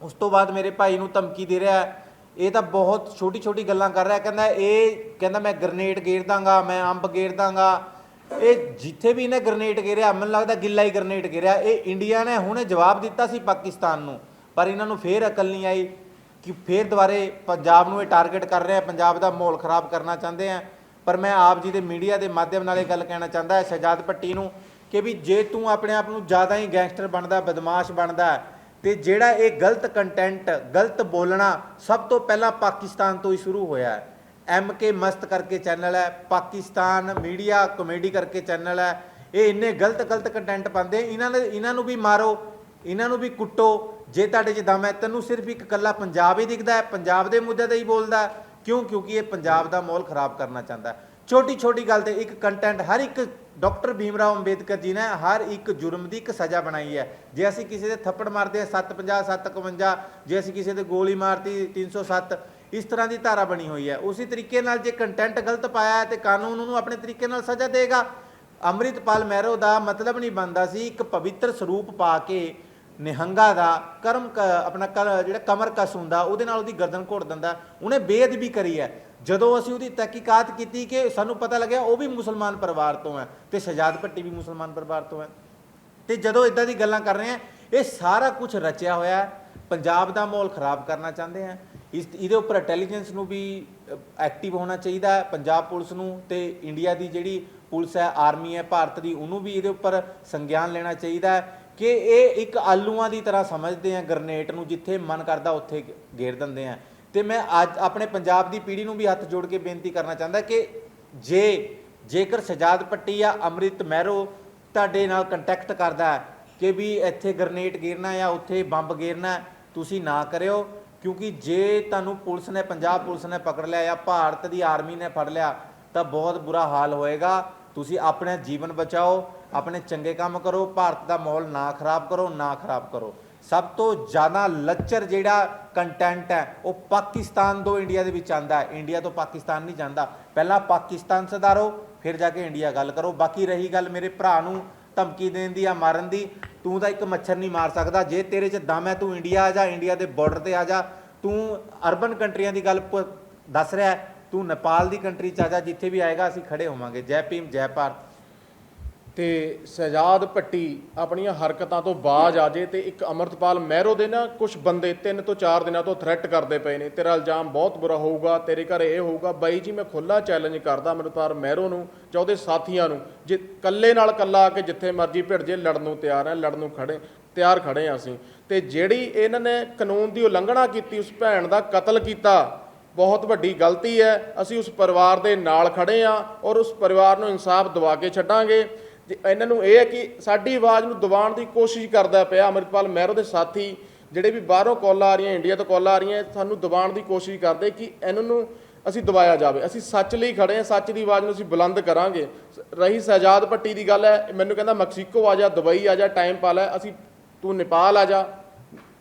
ਉਸ ਤੋਂ ਬਾਅਦ ਮੇਰੇ ਭਾਈ ਨੂੰ ਧਮਕੀ ਦੇ ਰਿਹਾ ਹੈ। ਇਹ ਤਾਂ ਬਹੁਤ ਛੋਟੀ ਛੋਟੀ ਗੱਲਾਂ ਕਰ ਰਿਹਾ, ਕਹਿੰਦਾ ਇਹ, ਕਹਿੰਦਾ ਮੈਂ ਗ੍ਰਨੇਡ ਗੇਰ ਦਾਂਗਾ, ਮੈਂ ਅੰਬ ਗੇਰ ਦਾਂਗਾ। ਇਹ ਜਿੱਥੇ ਵੀ ਇਹਨੇ ਗ੍ਰਨੇਡ ਗੇਰਿਆ, ਮੈਨੂੰ ਲੱਗਦਾ ਗਿੱਲਾ ਹੀ ਗ੍ਰਨੇਡ ਗੇਰਿਆ। ਇਹ ਇੰਡੀਆ ਨੇ ਹੁਣੇ ਜਵਾਬ ਦਿੱਤਾ ਸੀ ਪਾਕਿਸਤਾਨ ਨੂੰ, ਪਰ ਇਹਨਾਂ ਨੂੰ ਫੇਰ ਅਕਲ ਨਹੀਂ ਆਈ। ਕਿ ਫੇਰ ਦੁਬਾਰੇ ਪੰਜਾਬ ਨੂੰ ਇਹ ਟਾਰਗੇਟ ਕਰ ਰਿਹਾ ਪੰਜਾਬ ਦਾ ਮਾਹੌਲ ਖਰਾਬ ਕਰਨਾ ਚਾਹੁੰਦੇ ਆ। ਪਰ ਮੈਂ ਆਪ ਜੀ ਦੇ ਮੀਡੀਆ ਦੇ ਮਾਧਿਅਮ ਨਾਲ ਇਹ ਗੱਲ ਕਹਿਣਾ ਚਾਹੁੰਦਾ ਹੈ ਸ਼ਹਜਾਦ ਪੱਟੀ ਨੂੰ ਕਿ ਵੀ ਜੇ ਤੂੰ ਆਪਣੇ ਆਪ ਨੂੰ ਜ਼ਿਆਦਾ ਹੀ ਗੈਂਗਸਟਰ ਬਣਦਾ ਬਦਮਾਸ਼ ਬਣਦਾ ਹੈ, ਤੇ ਜਿਹੜਾ ਇਹ ਗਲਤ ਕੰਟੈਂਟ ਗਲਤ ਬੋਲਣਾ ਸਭ ਤੋਂ ਪਹਿਲਾਂ ਪਾਕਿਸਤਾਨ ਤੋਂ ਹੀ ਸ਼ੁਰੂ ਹੋਇਆ ਹੈ। ਐਮ ਕੇ ਮਸਤ ਕਰਕੇ ਚੈਨਲ ਹੈ ਪਾਕਿਸਤਾਨ ਮੀਡੀਆ ਕਮੇਡੀ ਕਰਕੇ ਚੈਨਲ ਹੈ। ਇਹ ਇੰਨੇ ਗਲਤ ਗਲਤ ਕੰਟੈਂਟ ਪਾਉਂਦੇ ਇਹਨਾਂ ਨੇ ਇਹਨਾਂ ਨੂੰ ਵੀ ਮਾਰੋ ਇਹਨਾਂ ਨੂੰ ਵੀ ਕੁੱਟੋ। ਜੇ ਤੁਹਾਡੇ 'ਚ ਦਮ ਹੈ, ਤੈਨੂੰ ਸਿਰਫ ਇੱਕ ਕੱਲਾ ਪੰਜਾਬ ਹੀ ਦਿਖਦਾ ਹੈ, ਪੰਜਾਬ ਦੇ ਮੁੱਦੇ ਤੇ ਹੀ ਬੋਲਦਾ ਕਿਉਂ? ਕਿਉਂਕਿ ਇਹ ਪੰਜਾਬ ਦਾ ਮਾਹੌਲ ਖਰਾਬ ਕਰਨਾ ਚਾਹੁੰਦਾ ਹੈ। ਛੋਟੀ ਛੋਟੀ ਗੱਲ ਤੇ ਇੱਕ ਕੰਟੈਂਟ ਹਰ ਇੱਕ ਡਾਕਟਰ ਭੀਮਰਾਓ ਅੰਬੇਦਕਰ ਜੀ ਨੇ ਹਰ ਇੱਕ ਜੁਰਮ ਦੀ ਇੱਕ ਸਜ਼ਾ ਬਣਾਈ ਹੈ। ਜੇ ਅਸੀਂ ਕਿਸੇ ਦੇ ਥੱਪੜ ਮਾਰਦੇ ਆ 750 751 ਜੇ ਅਸੀਂ ਕਿਸੇ ਦੇ ਗੋਲੀ ਮਾਰਤੀ 307 ਇਸ ਤਰ੍ਹਾਂ ਦੀ ਧਾਰਾ ਬਣੀ ਹੋਈ ਹੈ। ਉਸੇ ਤਰੀਕੇ ਨਾਲ ਜੇ ਕੰਟੈਂਟ ਗਲਤ ਪਾਇਆ ਹੈ, ਤੇ ਕਾਨੂੰਨ ਉਹਨੂੰ ਆਪਣੇ ਤਰੀਕੇ ਨਾਲ ਸਜ਼ਾ ਦੇਗਾ। ਅੰਮ੍ਰਿਤਪਾਲ ਮਹਿਰੋ ਦਾ ਮਤਲਬ ਨਹੀਂ ਬਣਦਾ ਸੀ, ਇੱਕ ਪਵਿੱਤਰ ਸਰੂਪ ਪਾ ਕੇ ਨਿਹੰਗਾ ਦਾ, ਕਰਮ ਕ- ਆਪਣਾ ਕਰ- ਜਿਹੜਾ ਕਮਰ ਕਸ ਹੁੰਦਾ, ਉਹਦੇ ਨਾਲ ਉਹਦੀ ਗਰਦਨ ਘੋੜ ਦਿੰਦਾ, ਉਹਨੇ ਬੇਅਦਬੀ ਕਰੀ ਹੈ। ਜਦੋਂ ਅਸੀਂ ਉਹਦੀ ਤਹਿਕੀਕਾਤ ਕੀਤੀ ਕਿ ਸਾਨੂੰ ਪਤਾ ਲੱਗਿਆ ਉਹ ਵੀ ਮੁਸਲਮਾਨ ਪਰਿਵਾਰ ਤੋਂ ਹੈ ਤੇ ਸ਼ਹਜਾਦ ਭੱਟੀ ਵੀ ਮੁਸਲਮਾਨ ਪਰਿਵਾਰ ਤੋਂ ਹੈ। ਤੇ ਜਦੋਂ ਇਦਾਂ ਦੀ ਗੱਲਾਂ ਕਰ ਰਹੇ ਆ ਇਹ ਸਾਰਾ ਕੁਝ ਰਚਿਆ ਹੋਇਆ ਹੈ। ਪੰਜਾਬ ਦਾ ਮਾਹੌਲ ਖਰਾਬ ਕਰਨਾ ਚਾਹੁੰਦੇ ਆ ਇਸ, ਇਹਦੇ ਉੱਪਰ ਇੰਟੈਲੀਜੈਂਸ ਨੂੰ ਵੀ ਐਕਟਿਵ ਹੋਣਾ ਚਾਹੀਦਾ ਹੈ। ਪੰਜਾਬ ਪੁਲਿਸ ਨੂੰ ਤੇ ਇੰਡੀਆ ਦੀ ਜਿਹੜੀ ਪੁਲਿਸ ਹੈ ਆਰਮੀ ਹੈ, ਭਾਰਤ ਦੀ, ਉਹਨੂੰ ਵੀ ਇਹਦੇ ਉੱਪਰ ਸੰਗਿਆਨ ਲੈਣਾ ਚਾਹੀਦਾ ਹੈ। ਕਿ ਇਹ ਇੱਕ ਆਲੂਆਂ ਦੀ ਤਰ੍ਹਾਂ ਸਮਝਦੇ ਆ ਗ੍ਰਨੇਟ ਨੂੰ ਜਿੱਥੇ ਮਨ ਕਰਦਾ ਉੱਥੇ ਗੇਰ ਦਿੰਦੇ ਆ। ਤੇ ਮੈਂ ਅੱਜ ਆਪਣੇ ਪੰਜਾਬ ਦੀ ਪੀੜ੍ਹੀ ਨੂੰ ਵੀ ਹੱਥ ਜੋੜ ਕੇ ਬੇਨਤੀ ਕਰਨਾ ਚਾਹੁੰਦਾ ਕਿ ਜੇ ਜੇਕਰ ਸਜਾਦ ਪੱਟੀ ਜਾਂ ਅੰਮ੍ਰਿਤ ਮਹਿਰੋ ਤੁਹਾਡੇ ਨਾਲ ਕੰਟੈਕਟ ਕਰਦਾ ਹੈ ਕਿ ਵੀ ਇੱਥੇ ਗ੍ਰਨੇਡ ਗੇਰਨਾ ਜਾਂ ਉੱਥੇ ਬੰਬ ਗੇਰਨਾ ਤੁਸੀਂ ਨਾ ਕਰਿਓ, ਕਿਉਂਕਿ ਜੇ ਤੁਹਾਨੂੰ ਪੁਲਿਸ ਨੇ, ਪੰਜਾਬ ਪੁਲਿਸ ਨੇ ਪਕੜ ਲਿਆ ਜਾਂ ਭਾਰਤ ਦੀ ਆਰਮੀ ਨੇ ਫੜ ਲਿਆ, ਤਾਂ ਬਹੁਤ ਬੁਰਾ ਹਾਲ ਹੋਏਗਾ। ਤੁਸੀਂ ਆਪਣਾ ਜੀਵਨ ਬਚਾਓ ਆਪਣੇ ਚੰਗੇ ਕੰਮ ਕਰੋ, ਭਾਰਤ ਦਾ ਮਾਹੌਲ ਨਾ ਖਰਾਬ ਕਰੋ, ਨਾ ਖਰਾਬ ਕਰੋ। ਸਭ ਤੋਂ ਜ਼ਿਆਦਾ ਲੱਚਰ ਜਿਹੜਾ ਕੰਟੈਂਟ ਹੈ, ਉਹ ਪਾਕਿਸਤਾਨ ਤੋਂ ਇੰਡੀਆ ਦੇ ਵਿੱਚ ਆਂਦਾ ਹੈ। ਇੰਡੀਆ ਤੋਂ ਪਾਕਿਸਤਾਨ ਨਹੀਂ ਜਾਂਦਾ। ਪਹਿਲਾਂ ਪਾਕਿਸਤਾਨ ਸੁਧਾਰੋ, ਫਿਰ ਜਾ ਕੇ ਇੰਡੀਆ ਗੱਲ ਕਰੋ। ਬਾਕੀ ਰਹੀ ਗੱਲ ਮੇਰੇ ਭਰਾ ਨੂੰ ਧਮਕੀ ਦੇਣ ਦੀ ਜਾਂ ਮਾਰਨ ਦੀ, ਤੂੰ ਤਾਂ ਇੱਕ ਮੱਛਰ ਨਹੀਂ ਮਾਰ ਸਕਦਾ। ਜੇ ਤੇਰੇ 'ਚ ਦਮ ਹੈ, ਤੂੰ ਇੰਡੀਆ ਆ ਜਾ ਇੰਡੀਆ ਦੇ ਬਾਰਡਰ ਤੇ ਆ ਜਾ। ਤੂੰ ਅਰਬਨ ਕੰਟਰੀਆਂ ਦੀ ਗੱਲ ਦੱਸ ਰਿਹਾ ਤੂੰ ਨੇਪਾਲ ਦੀ ਕੰਟਰੀ 'ਚ ਆ ਜਾ, ਜਿੱਥੇ ਵੀ ਆਏਗਾ, ਅਸੀਂ ਖੜੇ ਹੋਵਾਂਗੇ। ਜੈ ਭੀਮ, ਜੈ ਭਾਰਤ। ਤੇ ਸਜਾਦ ਭੱਟੀ ਆਪਣੀਆਂ ਹਰਕਤਾਂ ਤੋਂ ਬਾਜ ਆ ਜੇ ਤੇ ਇੱਕ ਅਮਰਤਪਾਲ ਮਹਿਰੋ ਦੇ ਨਾ ਕੁਝ ਬੰਦੇ ਤਿੰਨ ਤੋਂ ਚਾਰ ਦਿਨਾਂ ਤੋਂ ਥ੍ਰੈਟ ਕਰਦੇ ਪਏ ਨੇ। ਤੇਰਾ ਇਲਜ਼ਾਮ ਬਹੁਤ ਬੁਰਾ ਹੋਊਗਾ, ਤੇਰੇ ਘਰ ਇਹ ਹੋਊਗਾ। ਬਾਈ ਜੀ, ਮੈਂ ਖੁੱਲਾ ਚੈਲੰਜ ਕਰਦਾ ਅਮਰਤਪਾਲ ਮਹਿਰੋ ਨੂੰ ਜਾਂ ਉਹਦੇ ਸਾਥੀਆਂ ਨੂੰ। ਜੇ ਕੱਲੇ ਨਾਲ ਕੱਲਾ ਆ ਕੇ ਜਿੱਥੇ ਮਰਜ਼ੀ ਭਿੜ ਜੇ, ਲੜਨ ਨੂੰ ਤਿਆਰ ਹੈ ਲੜਨ ਨੂੰ ਖੜੇ, ਤਿਆਰ ਖੜੇ ਆ ਅਸੀਂ। ਤੇ ਜਿਹੜੀ ਇਹਨਾਂ ਨੇ ਕਾਨੂੰਨ ਦੀ ਉਲੰਘਣਾ ਕੀਤੀ, ਉਸ ਭੈਣ ਦਾ ਕਤਲ ਕੀਤਾ, ਬਹੁਤ ਵੱਡੀ ਗਲਤੀ ਹੈ। ਅਸੀਂ ਉਸ ਪਰਿਵਾਰ ਦੇ ਨਾਲ ਖੜੇ ਆ ਔਰ ਉਸ ਪਰਿਵਾਰ ਨੂੰ ਇਨਸਾਫ ਦਿਵਾ ਕੇ ਛੱਡਾਂਗੇ। ਜੇ, ਇਹਨਾਂ ਨੂੰ ਇਹ ਹੈ ਕਿ ਸਾਡੀ ਆਵਾਜ਼ ਨੂੰ ਦਬਾਉਣ ਦੀ ਕੋਸ਼ਿਸ਼ ਕਰਦਾ ਪਿਆ ਅਮਰਿਤਪਾਲ ਮਹਿਰੋ ਦੇ ਸਾਥੀ, ਜਿਹੜੇ ਵੀ ਬਾਹਰੋਂ ਕਾਲਾਂ ਆ ਰਹੀਆਂ, ਇੰਡੀਆ ਤੋਂ ਕਾਲਾਂ ਆ ਰਹੀਆਂ, ਸਾਨੂੰ ਦਬਾਉਣ ਦੀ ਕੋਸ਼ਿਸ਼ ਕਰਦੇ ਕਿ ਇਹਨਾਂ ਨੂੰ ਅਸੀਂ ਦਬਾਇਆ ਜਾਵੇ। ਅਸੀਂ ਸੱਚ ਲਈ ਖੜੇ ਹਾਂ, ਸੱਚ ਦੀ ਆਵਾਜ਼ ਨੂੰ ਅਸੀਂ ਬੁਲੰਦ ਕਰਾਂਗੇ। ਸ- ਰਹੀ ਸਜਾਦ ਪੱਟੀ ਦੀ ਗੱਲ ਹੈ, ਮੈਨੂੰ ਕਹਿੰਦਾ ਮੈਕਸੀਕੋ ਆ ਜਾ, ਦੁਬਈ ਆ ਜਾ, ਟਾਈਮ ਪਾ ਲੈ ਅਸੀਂ ਤੂੰ ਨੇਪਾਲ ਆ ਜਾ।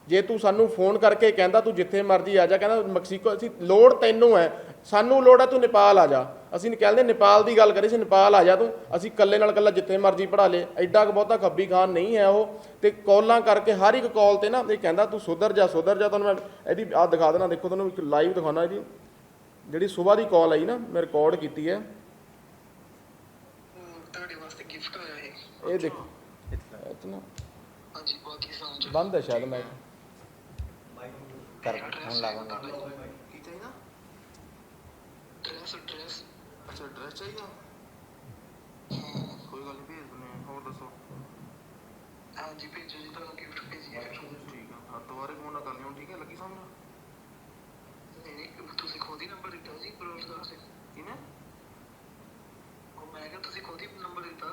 ਜੇ ਤੂੰ ਸਾਨੂੰ ਫੋਨ ਕਰਕੇ ਕਹਿੰਦਾ ਤੂੰ ਜਿੱਥੇ ਮਰਜ਼ੀ ਆ ਜਾ, ਕਹਿੰਦਾ ਮੈਕਸੀਕੋ, ਅਸੀਂ ਲੋੜ ਤੈਨੂੰ ਹੈ, ਸਾਨੂੰ ਲੋੜ ਹੈ ਤੂੰ ਨੇਪਾਲ ਆ ਜਾ। ਅਸੀਂ ਕਹਿੰਦੇ ਨੇਪਾਲ ਦੀ ਗੱਲ ਕਰੀ ਸੀ ਨੇਪਾਲ ਆ ਜਾ ਤੂੰ। ਅਸੀਂ ਇਕੱਲੇ ਨਾਲ ਇਕੱਲਾ ਜਿੱਥੇ ਮਰਜ਼ੀ ਪੜਾ ਲੇ। ਐਡਾ ਕੁ ਬਹੁਤਾ ਖੱਬੀ ਖਾਨ ਨਹੀਂ ਹੈ ਉਹ। ਤੇ ਕਾਲਾਂ ਕਰਕੇ ਹਰ ਇੱਕ ਕਾਲ ਤੇ ਨਾ ਇਹ ਕਹਿੰਦਾ ਤੂੰ ਸੁਧਰ ਜਾ ਸੁਧਰ ਜਾ। ਤੁਹਾਨੂੰ ਮੈਂ ਇਹਦੀ ਆਹ ਦਿਖਾ ਦੇਣਾ ਦੇਖੋ ਤੁਹਾਨੂੰ ਇੱਕ ਲਾਈਵ ਦਿਖਾਉਣਾ ਇਹਦੀ। ਜਿਹੜੀ ਸਵੇਰ ਦੀ ਕਾਲ ਆਈ ਨਾ ਮੈਂ ਰਿਕਾਰਡ ਕੀਤੀ ਹੈ। ਤੁਹਾਡੇ ਵਾਸਤੇ ਗਿਫਟ ਇਹ। ਦੇਖੋ ਇਤਨਾ ਹਾਂਜੀ ਬੰਦ ਹੈ ਸ਼ਾਇਦ ਮੈਂ ਕਰ ਹੁਣ ਲਾਵਾਂਗੇ ਕੀ ਚਾਹੀਦਾ? ਡਰੈਸ ਡਰੈਸ ਅੱਛਾ ਡਰੈਸ ਚਾਹੀਦਾ? ਕੋਈ ਗੱਲ ਨਹੀਂ ਭੇਜ ਦਿੰਦੇ ਹਾਂ ਹੋਰ ਦੱਸੋ? ਹਾਂਜੀ ਭੇਜੋ ਜੀ ਤੁਹਾਨੂੰ ਗਿਫਟ ਭੇਜੀਏ ਠੀਕ ਆ। ਹਾਂ ਦੁਬਾਰੇ ਫੋਨ ਨਾ ਕਰ ਲਿਓ ਠੀਕ ਹੈ ਲੱਗੀ ਸਮਝ ਨਹੀਂ ਨਹੀਂ ਤੁਸੀਂ ਖੁਦ ਹੀ ਨੰਬਰ ਦਿੱਤਾ ਜੀ ਬਰੋਜ਼ ਦਾ ਸੀ। ਕਿਨੇ ਉਹ ਮੈਂ ਕਿਹਾ ਤੁਸੀਂ ਖੁਦ ਹੀ ਨੰਬਰ ਦਿੱਤਾ।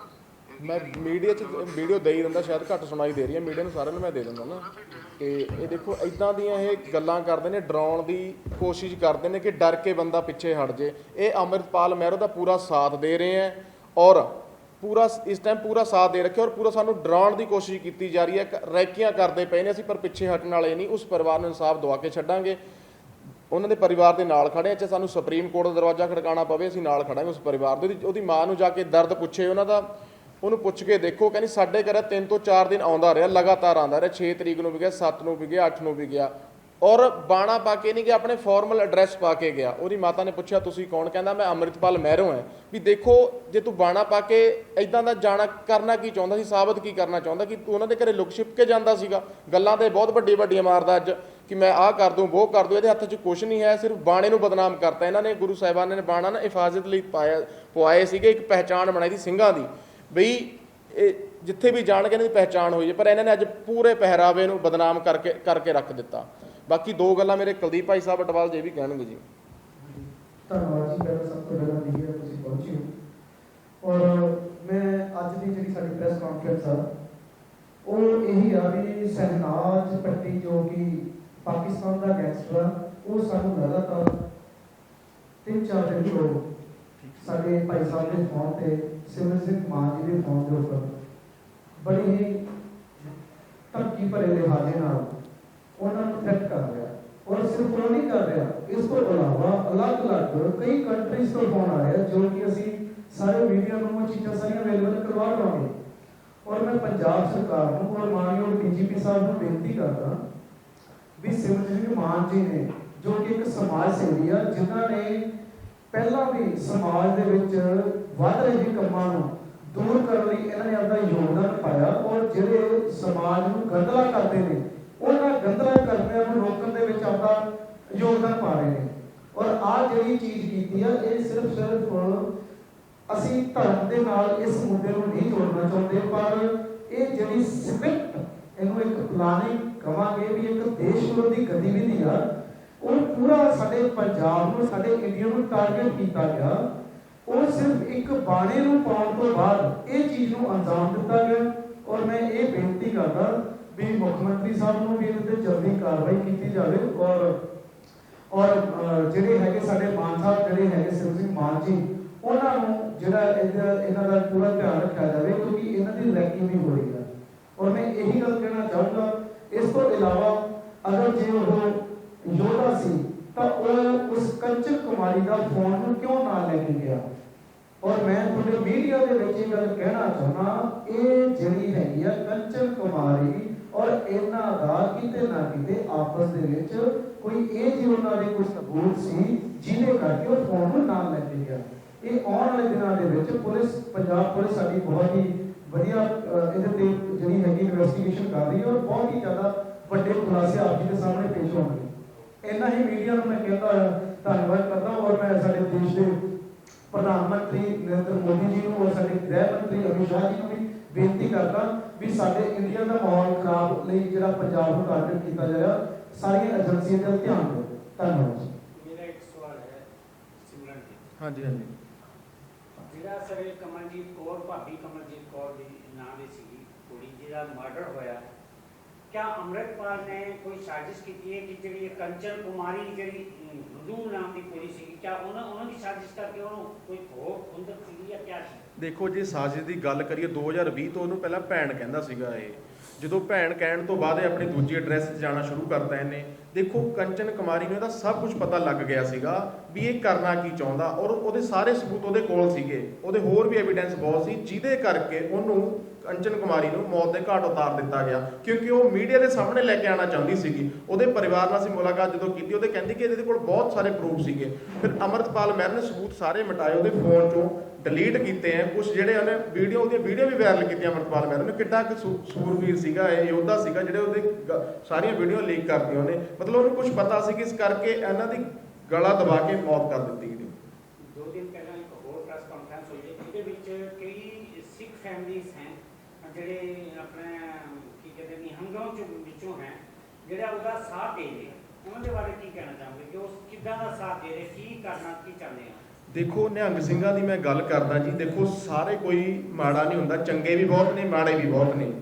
ਮੈਂ ਮੀਡੀਆ 'ਚ, ਵੀਡੀਓ ਦੇ ਹੀ ਦਿੰਦਾ, ਸ਼ਾਇਦ ਘੱਟ ਸੁਣਾਈ ਦੇ ਰਹੀ ਹੈ ਮੀਡੀਆ ਨੂੰ ਸਾਰਿਆਂ ਨੂੰ ਮੈਂ ਦੇ ਦਿੰਦਾ ਨਾ। ਤੇ ਇਹ ਦੇਖੋ ਇਦਾਂ ਦੀਆਂ ਇਹ ਗੱਲਾਂ ਕਰਦੇ ਨੇ, ਡਰਾਉਣ ਦੀ ਕੋਸ਼ਿਸ਼ ਕਰਦੇ ਨੇ ਕਿ ਡਰ ਕੇ ਬੰਦਾ ਪਿੱਛੇ ਹਟ ਜੇ। ਇਹ ਅਮਰਿਤਪਾਲ ਮਹਿਰੋ ਦਾ ਪੂਰਾ ਸਾਥ ਦੇ ਰਹੇ ਹੈ ਔਰ ਪੂਰਾ ਇਸ ਟਾਈਮ ਪੂਰਾ ਸਾਥ ਦੇ ਰੱਖਿਆ ਔਰ ਪੂਰਾ ਸਾਨੂੰ ਡਰਾਉਣ ਦੀ ਕੋਸ਼ਿਸ਼ ਕੀਤੀ ਜਾ ਰਹੀ ਹੈ। ਕ- ਰੈਕੀਆਂ ਕਰਦੇ ਪਏ ਨੇ ਅਸੀਂ, ਪਰ ਪਿੱਛੇ ਹਟਣ ਵਾਲੇ ਨਹੀਂ। ਉਸ ਪਰਿਵਾਰ ਨੂੰ ਇਨਸਾਫ ਦਵਾ ਕੇ ਛੱਡਾਂਗੇ। ਉਹਨਾਂ ਦੇ ਪਰਿਵਾਰ ਦੇ ਨਾਲ ਖੜੇ ਹਾਂ ਚਾਹੇ ਸਾਨੂੰ ਸੁਪਰੀਮ ਕੋਰਟ ਦਾ ਦਰਵਾਜ਼ਾ ਖੜਕਾਉਣਾ ਪਵੇ, ਅਸੀਂ ਨਾਲ ਖੜਾਂਗੇ ਉਸ ਪਰਿਵਾਰ ਦੇ ਉਹਦੀ ਮਾਂ ਨੂੰ ਜਾ ਕੇ ਦਰਦ ਪੁੱਛੇ ਉਹਨਾਂ ਦਾ। ਉਹਨੂੰ ਪੁੱਛ ਕੇ ਦੇਖੋ, ਕਹਿੰਦੀ ਸਾਡੇ ਘਰ ਤਿੰਨ ਤੋਂ ਚਾਰ ਦਿਨ ਆਉਂਦਾ ਰਿਹਾ, ਲਗਾਤਾਰ ਆਉਂਦਾ ਰਿਹਾ। 6 ਤਰੀਕ ਨੂੰ ਵੀ ਗਿਆ 7 ਨੂੰ ਵੀ ਗਿਆ 8 ਨੂੰ ਵੀ ਗਿਆ। ਔਰ ਬਾਣਾ ਪਾ ਕੇ ਨਹੀਂ ਗਿਆ, ਆਪਣੇ ਫਾਰਮਲ ਐਡਰੈਸ ਪਾ ਕੇ ਗਿਆ। ਉਹਦੀ ਮਾਤਾ ਨੇ ਪੁੱਛਿਆ, ਤੁਸੀਂ ਕੌਣ? ਕਹਿੰਦਾ, ਮੈਂ ਅੰਮ੍ਰਿਤਪਾਲ ਮਹਿਰੋ ਹਾਂ। ਵੀ ਦੇਖੋ, ਜੇ ਤੂੰ ਬਾਣਾ ਪਾ ਕੇ ਇਦਾਂ ਦਾ ਜਾਣਾ ਕਰਨਾ ਕੀ ਚਾਹੁੰਦਾ ਸੀ, ਸਾਬਤ ਕੀ ਕਰਨਾ ਚਾਹੁੰਦਾ ਕਿ ਤੂੰ ਉਹਨਾਂ ਦੇ ਘਰੇ ਲੁਕ ਛਿਪ ਕੇ ਜਾਂਦਾ ਸੀਗਾ? ਗੱਲਾਂ ਤੇ ਬਹੁਤ ਵੱਡੀ ਵੱਡੀਆਂ ਮਾਰਦਾ ਅੱਜ ਕਿ ਮੈਂ ਆਹ ਕਰ ਦੂੰ ਉਹ ਕਰ ਦੂੰ, ਇਹਦੇ ਹੱਥ 'ਚ ਕੁਝ ਨਹੀਂ ਹੈ, ਸਿਰਫ ਬਾਣੇ ਨੂੰ ਬਦਨਾਮ ਕਰਤਾ। ਇਹਨਾਂ ਨੇ ਗੁਰੂ ਸਾਹਿਬਾਨ ਨੇ ਬਾਣਾ ਨਾ ਹਿਫਾਜ਼ਤ ਲਈ ਪਾਇਆ ਪਵਾਏ ਸੀਗੇ, ਇੱਕ ਪਹਿਚਾਣ ਬਣਾਈ ਦੀ ਸਿੰਘਾਂ ਦੀ। ਬਈ ਇਹ ਜਿੱਥੇ ਵੀ ਜਾਣਗੇ ਇਹਨਾਂ ਦੀ ਪਹਿਚਾਣ ਹੋਈ ਹੈ, ਪਰ ਇਹਨਾਂ ਨੇ ਅੱਜ ਪੂਰੇ ਪਹਿਰਾਵੇ ਨੂੰ ਬਦਨਾਮ ਕਰਕੇ ਕਰਕੇ ਰੱਖ ਦਿੱਤਾ। ਬਾਕੀ ਦੋ ਗੱਲਾਂ ਮੇਰੇ ਕੁਲਦੀਪ ਭਾਈ ਸਾਹਿਬ ਅਟਵਾਲ ਜੀ ਵੀ ਕਹਿਣਗੇ ਜੀ। ਧੰਨਵਾਦ ਜੀ, ਪਹਿਲਾਂ ਸਭ ਤੋਂ ਪਹਿਲਾਂ ਦੀ ਹੈ ਤੁਸੀਂ ਪਹੁੰਚੇ ਹੋ। ਔਰ ਮੈਂ ਅੱਜ ਦੀ ਜਿਹੜੀ ਸਾਡੀ ਪ੍ਰੈਸ ਕਾਨਫਰੰਸ ਆ, ਉਹ ਇਹੀ ਆ ਵੀ ਸਹਿਨਾਜ ਪੱਟੀ ਜੋ ਕਿ ਪਾਕਿਸਤਾਨ ਦਾ ਗੈਂਗਸਟਰ ਉਹ ਸਾਨੂੰ ਲਗਾਤਾਰ ਤਿੰਨ ਚਾਰ ਦਿਨ ਤੋਂ ਸਾਡੇ ਭਾਈ ਸਾਹਿਬ ਦੇ ਫੋਨ ਤੇ ਸਿਮਰਨ ਸਿੰਘ ਮਾਨ ਜੀ ਦੇ ਫੋਨ ਦੇ ਉੱਪਰ ਬੜੀ ਹੀ ਧਮਕੀ ਭਰੇ ਲਿਹਾਜ਼ੇ ਨਾਲ ਉਹਨਾਂ ਨੂੰ ਥ੍ਰੈਟ ਕਰ ਰਿਹਾ ਔਰ ਸਿਰਫ ਉਹ ਨਹੀਂ ਕਰ ਰਿਹਾ ਇਸ ਤੋਂ ਇਲਾਵਾ ਅਲੱਗ-ਅਲੱਗ ਕਈ ਕੰਟਰੀਜ਼ ਤੋਂ ਫੋਨ ਆ ਰਿਹਾ, ਜੋ ਕਿ ਅਸੀਂ ਸਾਰੇ ਮੀਡੀਆ ਨੂੰ ਉਹ ਚੀਜ਼ਾਂ ਸਾਰੀਆਂ ਅਵੇਲੇਬਲ ਕਰਵਾ ਲਵਾਂਗੇ। ਔਰ ਮੈਂ ਪੰਜਾਬ ਸਰਕਾਰ ਨੂੰ ਔਰ ਮਾਨਯੋਗ ਡੀਜੀਪੀ ਸਾਹਿਬ ਨੂੰ ਬੇਨਤੀ ਕਰਦਾ ਵੀ ਸਿਮਰਨ ਸਿੰਘ ਮਾਨ ਜੀ ਨੇ, ਜੋ ਕਿ ਇੱਕ ਸਮਾਜ ਸੇਵੀ ਆ, ਜਿਨ੍ਹਾਂ ਨੇ ਪਹਿਲਾਂ ਵੀ ਸਮਾਜ ਦੇ ਵਿੱਚ ਵੱਧ ਰਹੇ ਕੰਮਾਂ ਨੂੰ ਦੂਰ ਕਰਨ ਲਈ ਇਹਨਾਂ ਨੇ ਆਪਣਾ ਯੋਗਦਾਨ ਪਾਇਆ ਔਰ ਜਿਹੜੇ ਸਮਾਜ ਨੂੰ ਗੰਦਲਾ ਕਰਦੇ ਨੇ, ਉਹਨਾਂ ਗੰਦਲਾ ਕਰਦਿਆਂ ਨੂੰ ਰੋਕਣ ਦੇ ਵਿੱਚ ਆਪਣਾ ਯੋਗਦਾਨ ਪਾ ਰਹੇ ਨੇ। ਔਰ ਆ ਜਿਹੜੀ ਚੀਜ਼ ਕੀਤੀ ਆ, ਇਹ ਸਿਰਫ ਸਿਰਫ ਅਸੀਂ ਧਰਮ ਦੇ ਨਾਲ ਇਸ ਮੁੱਦੇ ਨੂੰ ਨਹੀਂ ਜੋੜਨਾ ਚਾਹੁੰਦੇ, ਪਰ ਇਹ ਜਿਹੜੀ ਸਕ੍ਰਿਪਟ ਇਹਨੂੰ ਇੱਕ ਪਲਾਨਿੰਗ ਕਵਾਂਗੇ ਵੀ ਇੱਕ ਦੇਸ਼ ਵਿਰੋਧੀ ਗਤੀਵਿਧੀ ਆ ਉਹ ਪੂਰਾ ਸਾਡੇ ਪੰਜਾਬ ਨੂੰ, ਸਾਡੇ ਇੰਡੀਆ ਨੂੰ ਟਾਰਗੇਟ ਕੀਤਾ ਗਿਆ। ਉਹ ਸਿਰਫ ਇੱਕ ਬਾਣੇ ਨੂੰ ਪਾਉਣ ਤੋਂ ਬਾਅਦ ਇਹ ਚੀਜ਼ ਨੂੰ ਅੰਜਾਮ ਦਿੱਤਾ ਗਿਆ ਔਰ ਮੈਂ ਇਹ ਬੇਨਤੀ ਕਰਦਾ ਵੀ ਮੁੱਖ ਮੰਤਰੀ ਸਾਹਿਬ ਨੂੰ ਵੀ ਇਹਦੇ ਤੇ ਜਲਦੀ ਕਾਰਵਾਈ ਕੀਤੀ ਜਾਵੇ ਔਰ ਔਰ ਜਿਹੜੇ ਹੈਗੇ ਸਾਡੇ ਮਾਨ ਸਾਹਿਬ, ਜਿਹੜੇ ਹੈਗੇ ਸਿਰ ਸਿੰਘ ਮਾਨ ਜੀ, ਉਹਨਾਂ ਨੂੰ ਜਿਹੜਾ ਇਹਨਾਂ ਦਾ ਪੂਰਾ ਧਿਆਨ ਰੱਖਿਆ ਜਾਵੇ ਕਿਉਂਕਿ ਇਹਨਾਂ ਦੀ ਰੈਕਿੰਗ ਵੀ ਹੋ ਰਹੀ ਹੈ। ਔਰ ਮੈਂ ਇਹੀ ਗੱਲ ਕਹਿਣਾ ਚਾਹੂੰਗਾ, ਇਸ ਤੋਂ ਇਲਾਵਾ ਅਗਰ ਜੇ ਉਹ ਯੋਧਾ ਸੀ, ਤਾਂ ਉਹ ਉਸ ਕੰਚਨ ਕੁਮਾਰੀ ਦਾ ਫੋਨ ਨੂੰ ਕਿਉਂ ਨਾਲ ਲੈ ਕੇ ਗਿਆ? ਔਰ ਮੈਂ ਤੁਹਾਡੇ ਮੀਡੀਆ ਦੇ ਵਿੱਚ ਇਹ ਗੱਲ ਕਹਿਣਾ ਚਾਹੁੰਦਾ ਇਹ ਜਿਹੜੀ ਹੈਗੀ ਆ ਕੰਚਨ ਕੁਮਾਰੀ ਔਰ ਇਹਨਾਂ ਦਾ ਕਿਤੇ ਨਾ ਕਿਤੇ ਆਪਸ ਦੇ ਵਿੱਚ ਕੋਈ ਇਹ ਜੀ ਉਹਨਾਂ ਦੇ ਕੋਈ ਸਬੂਤ ਸੀ, ਜਿਹਦੇ ਕਰਕੇ ਉਹ ਫੋਨ ਨੂੰ ਨਾਲ ਲੈ ਕੇ ਗਿਆ। ਇਹ ਆਉਣ ਵਾਲੇ ਦਿਨਾਂ ਦੇ ਵਿੱਚ ਪੁਲਿਸ, ਪੰਜਾਬ ਪੁਲਿਸ ਸਾਡੀ ਬਹੁਤ ਹੀ ਵਧੀਆ ਇਹਦੇ ਤੇ ਜਿਹੜੀ ਹੈਗੀ ਇਨਵੈਸਟੀਗੇਸ਼ਨ ਕਰ ਰਹੀ ਹੈ ਔਰ ਬਹੁਤ ਹੀ ਜ਼ਿਆਦਾ ਵੱਡੇ ਖੁਲਾਸੇ ਆਪ ਜੀ ਦੇ ਸਾਹਮਣੇ ਪੇਸ਼ ਹੋਣਗੇ। ਇੰਨਾ ਹੀ ਮੀਡੀਆ ਨੂੰ ਮੈਂ ਕਹਿੰਦਾ ਧੰਨਵਾਦ ਕਰਦਾ ਔਰ ਮੈਂ ਸਾਡੇ ਦੇਸ਼ ਦੇ ਪ੍ਰਧਾਨ ਮੰਤਰੀ ਨਰਿੰਦਰ ਮੋਦੀ ਜੀ ਨੂੰ ਔਰ ਸਾਡੇ ਗ੍ਰਹਿ ਮੰਤਰੀ ਅਮਿਤ ਸ਼ਾਹ ਜੀ ਨੂੰ ਵੀ ਬੇਨਤੀ ਕਰਦਾ ਵੀ ਸਾਡੇ ਇੰਡੀਆ ਦਾ ਮਾਹੌਲ ਖਰਾਬ ਲਈ ਜਿਹੜਾ ਪੰਜਾਬ ਨੂੰ ਟਾਰਗੇਟ ਕੀਤਾ ਜਾ ਰਿਹਾ ਸਾਰੀਆਂ ਏਜੰਸੀਆਂ ਦਾ ਧਿਆਨ ਦਿਓ। ਧੰਨਵਾਦ ਜੀ। ਮੇਰਾ ਇੱਕ ਸਵਾਲ ਹੈ ਸਿਮਰਨ ਜੀ। ਹਾਂਜੀ ਹਾਂਜੀ। ਜਿਹੜਾ ਸਰ ਕਮਲਜੀਤ ਕੌਰ ਭਾਬੀ ਕਮਲਜੀਤ ਕੌਰ ਦੀ ਨਾਂ ਦੀ ਸੀਗੀ ਕੁੜੀ ਜਿਹਦਾ ਮਰਡਰ ਹੋਇਆ ਕਿਆ ਅੰਮ੍ਰਿਤਪਾਲ ਨੇ ਕੋਈ ਸਾਜ਼ਿਸ਼ ਕੀਤੀ ਹੈ ਕਿ ਜਿਹੜੀ ਇਹ ਕੰਚਨ ਕੁਮਾਰੀ ਜਿਹੜੀ ਹਦੂ ਨਾਮ ਦੀ ਕੁੜੀ ਸੀਗੀ ਕਿਆ ਉਹਨਾਂ ਉਹਨਾਂ ਦੀ ਸਾਜ਼ਿਸ਼ ਕਰਕੇ ਉਹਨੂੰ ਕੋਈ ਹੋਰ ਖੁੰਦਕ ਸੀਗੀ ਜਾਂ ਕਿਆ ਸੀ ਦੇਖੋ ਜੇ ਸਾਜ਼ਿਸ਼ ਦੀ ਗੱਲ ਕਰੀਏ 2020 ਤੋਂ ਉਹਨੂੰ ਪਹਿਲਾਂ ਭੈਣ ਕਹਿੰਦਾ ਸੀਗਾ ਇਹ ਜਦੋਂ ਭੈਣ ਕਹਿਣ ਤੋਂ ਬਾਅਦ ਇਹ ਆਪਣੀ ਦੂਜੀ ਐਡਰੈਸ 'ਤੇ ਜਾਣਾ ਸ਼ੁਰੂ ਕਰਤਾ ਇਹਨੇ ਦੇਖੋ ਕੰਚਨ ਕੁਮਾਰੀ ਨੂੰ ਇਹਦਾ ਸਭ ਕੁਝ ਪਤਾ ਲੱਗ ਗਿਆ ਸੀਗਾ ਵੀ ਇਹ ਕਰਨਾ ਕੀ ਚਾਹੁੰਦਾ ਔਰ ਉਹਦੇ ਸਾਰੇ ਸਬੂਤ ਉਹਦੇ ਕੋਲ ਸੀਗੇ ਉਹਦੇ ਹੋਰ ਵੀ ਐਵੀਡੈਂਸ ਬਹੁਤ ਸੀ ਜਿਹਦੇ ਕਰਕੇ ਉਹਨੂੰ ਕੰਚਨ ਕੁਮਾਰੀ ਨੂੰ ਮੌਤ ਦੇ ਘਾਟ ਉਤਾਰ ਦਿੱਤਾ ਗਿਆ ਕਿਉਂਕਿ ਉਹ ਮੀਡੀਆ ਦੇ ਸਾਹਮਣੇ ਲੈ ਕੇ ਆਉਣਾ ਚਾਹੁੰਦੀ ਸੀਗੀ। ਉਹਦੇ ਪਰਿਵਾਰ ਨਾਲ ਅਸੀਂ ਮੁਲਾਕਾਤ ਜਦੋਂ ਕੀਤੀ, ਉਹਦੇ ਕਹਿੰਦੀ ਕਿ ਇਹਦੇ ਕੋਲ ਬਹੁਤ ਸਾਰੇ ਪ੍ਰੂਫ ਸੀਗੇ। ਫਿਰ ਅਮਰਤਪਾਲ ਮਹਿਰ ਨੇ ਸਬੂਤ ਸਾਰੇ ਮਿਟਾਏ ਉਹਦੇ ਫੋਨ ਚੋਂ ਡਿਲੀਟ ਕੀਤੇ ਆ ਕੁਝ ਜਿਹੜੇ ਉਹਨੇ ਵੀਡੀਓ ਉਹਦੀਆਂ ਵੀਡੀਓ ਵੀ ਵਾਇਰਲ ਕੀਤੀਆਂ ਅਮਰਤਪਾਲ ਮਹਿਰ ਨੇ। ਕਿੱਡਾ ਕੁ ਸੂਰਵੀਰ ਸੀਗਾ ਇਹ, ਯੋਧਾ ਸੀਗਾ ਜਿਹੜੇ ਉਹਦੇ ਸਾਰੀਆਂ ਵੀਡੀਓ ਲੀਕ ਕਰਤੀਆਂ ਉਹਨੇ। ਮਤਲਬ ਉਹਨੂੰ ਕੁਝ ਪਤਾ ਸੀ ਕਿ ਇਸ ਕਰਕੇ ਇਹਨਾਂ ਦੀ ਗਲਾ ਦਬਾ ਕੇ ਮੌਤ ਕਰ ਦਿੱਤੀ ਗਈ। ਦੋ ਦਿਨ ਪਹਿਲਾਂ ਇੱਕ ਹੋਰ ਪ੍ਰੈਸ ਕਾਨਫਰੰਸ ਹੋਈ ਜਿਹਦੇ ਵਿੱਚ ਕਈ ਸਿੱਖ ਫੈਮਿਲੀਜ਼ ਹੈ ਜਿਹੜੇ ਆਪਣੇ, ਕੀ ਕਹਿੰਦੇ ਨੇ ਹੰਗਾਂ ਚੋਂ, ਵਿੱਚੋਂ ਹੈ, ਜਿਹੜਾ ਉਹਦਾ ਸਾਥ ਦੇ ਰਹੇ ਉਹਨਾਂ ਦੇ ਬਾਰੇ ਕੀ ਕਹਿਣਾ ਚਾਹੋਗੇ ਕਿ ਉਹ ਕਿੱਦਾਂ ਦਾ ਸਾਥ ਦੇ ਰਹੇ, ਕੀ ਕਰਨਾ, ਕੀ ਚਾਹੁੰਦੇ ਆ? ਦੇਖੋ, ਨਿਹੰਗ ਸਿੰਘਾਂ ਦੀ ਮੈਂ ਗੱਲ ਕਰਦਾ ਜੀ, ਦੇਖੋ, ਸਾਰੇ ਕੋਈ ਮਾੜਾ ਨਹੀਂ ਹੁੰਦਾ, ਚੰਗੇ ਵੀ ਬਹੁਤ ਨੇ, ਮਾੜੇ ਵੀ ਬਹੁਤ ਨੇ।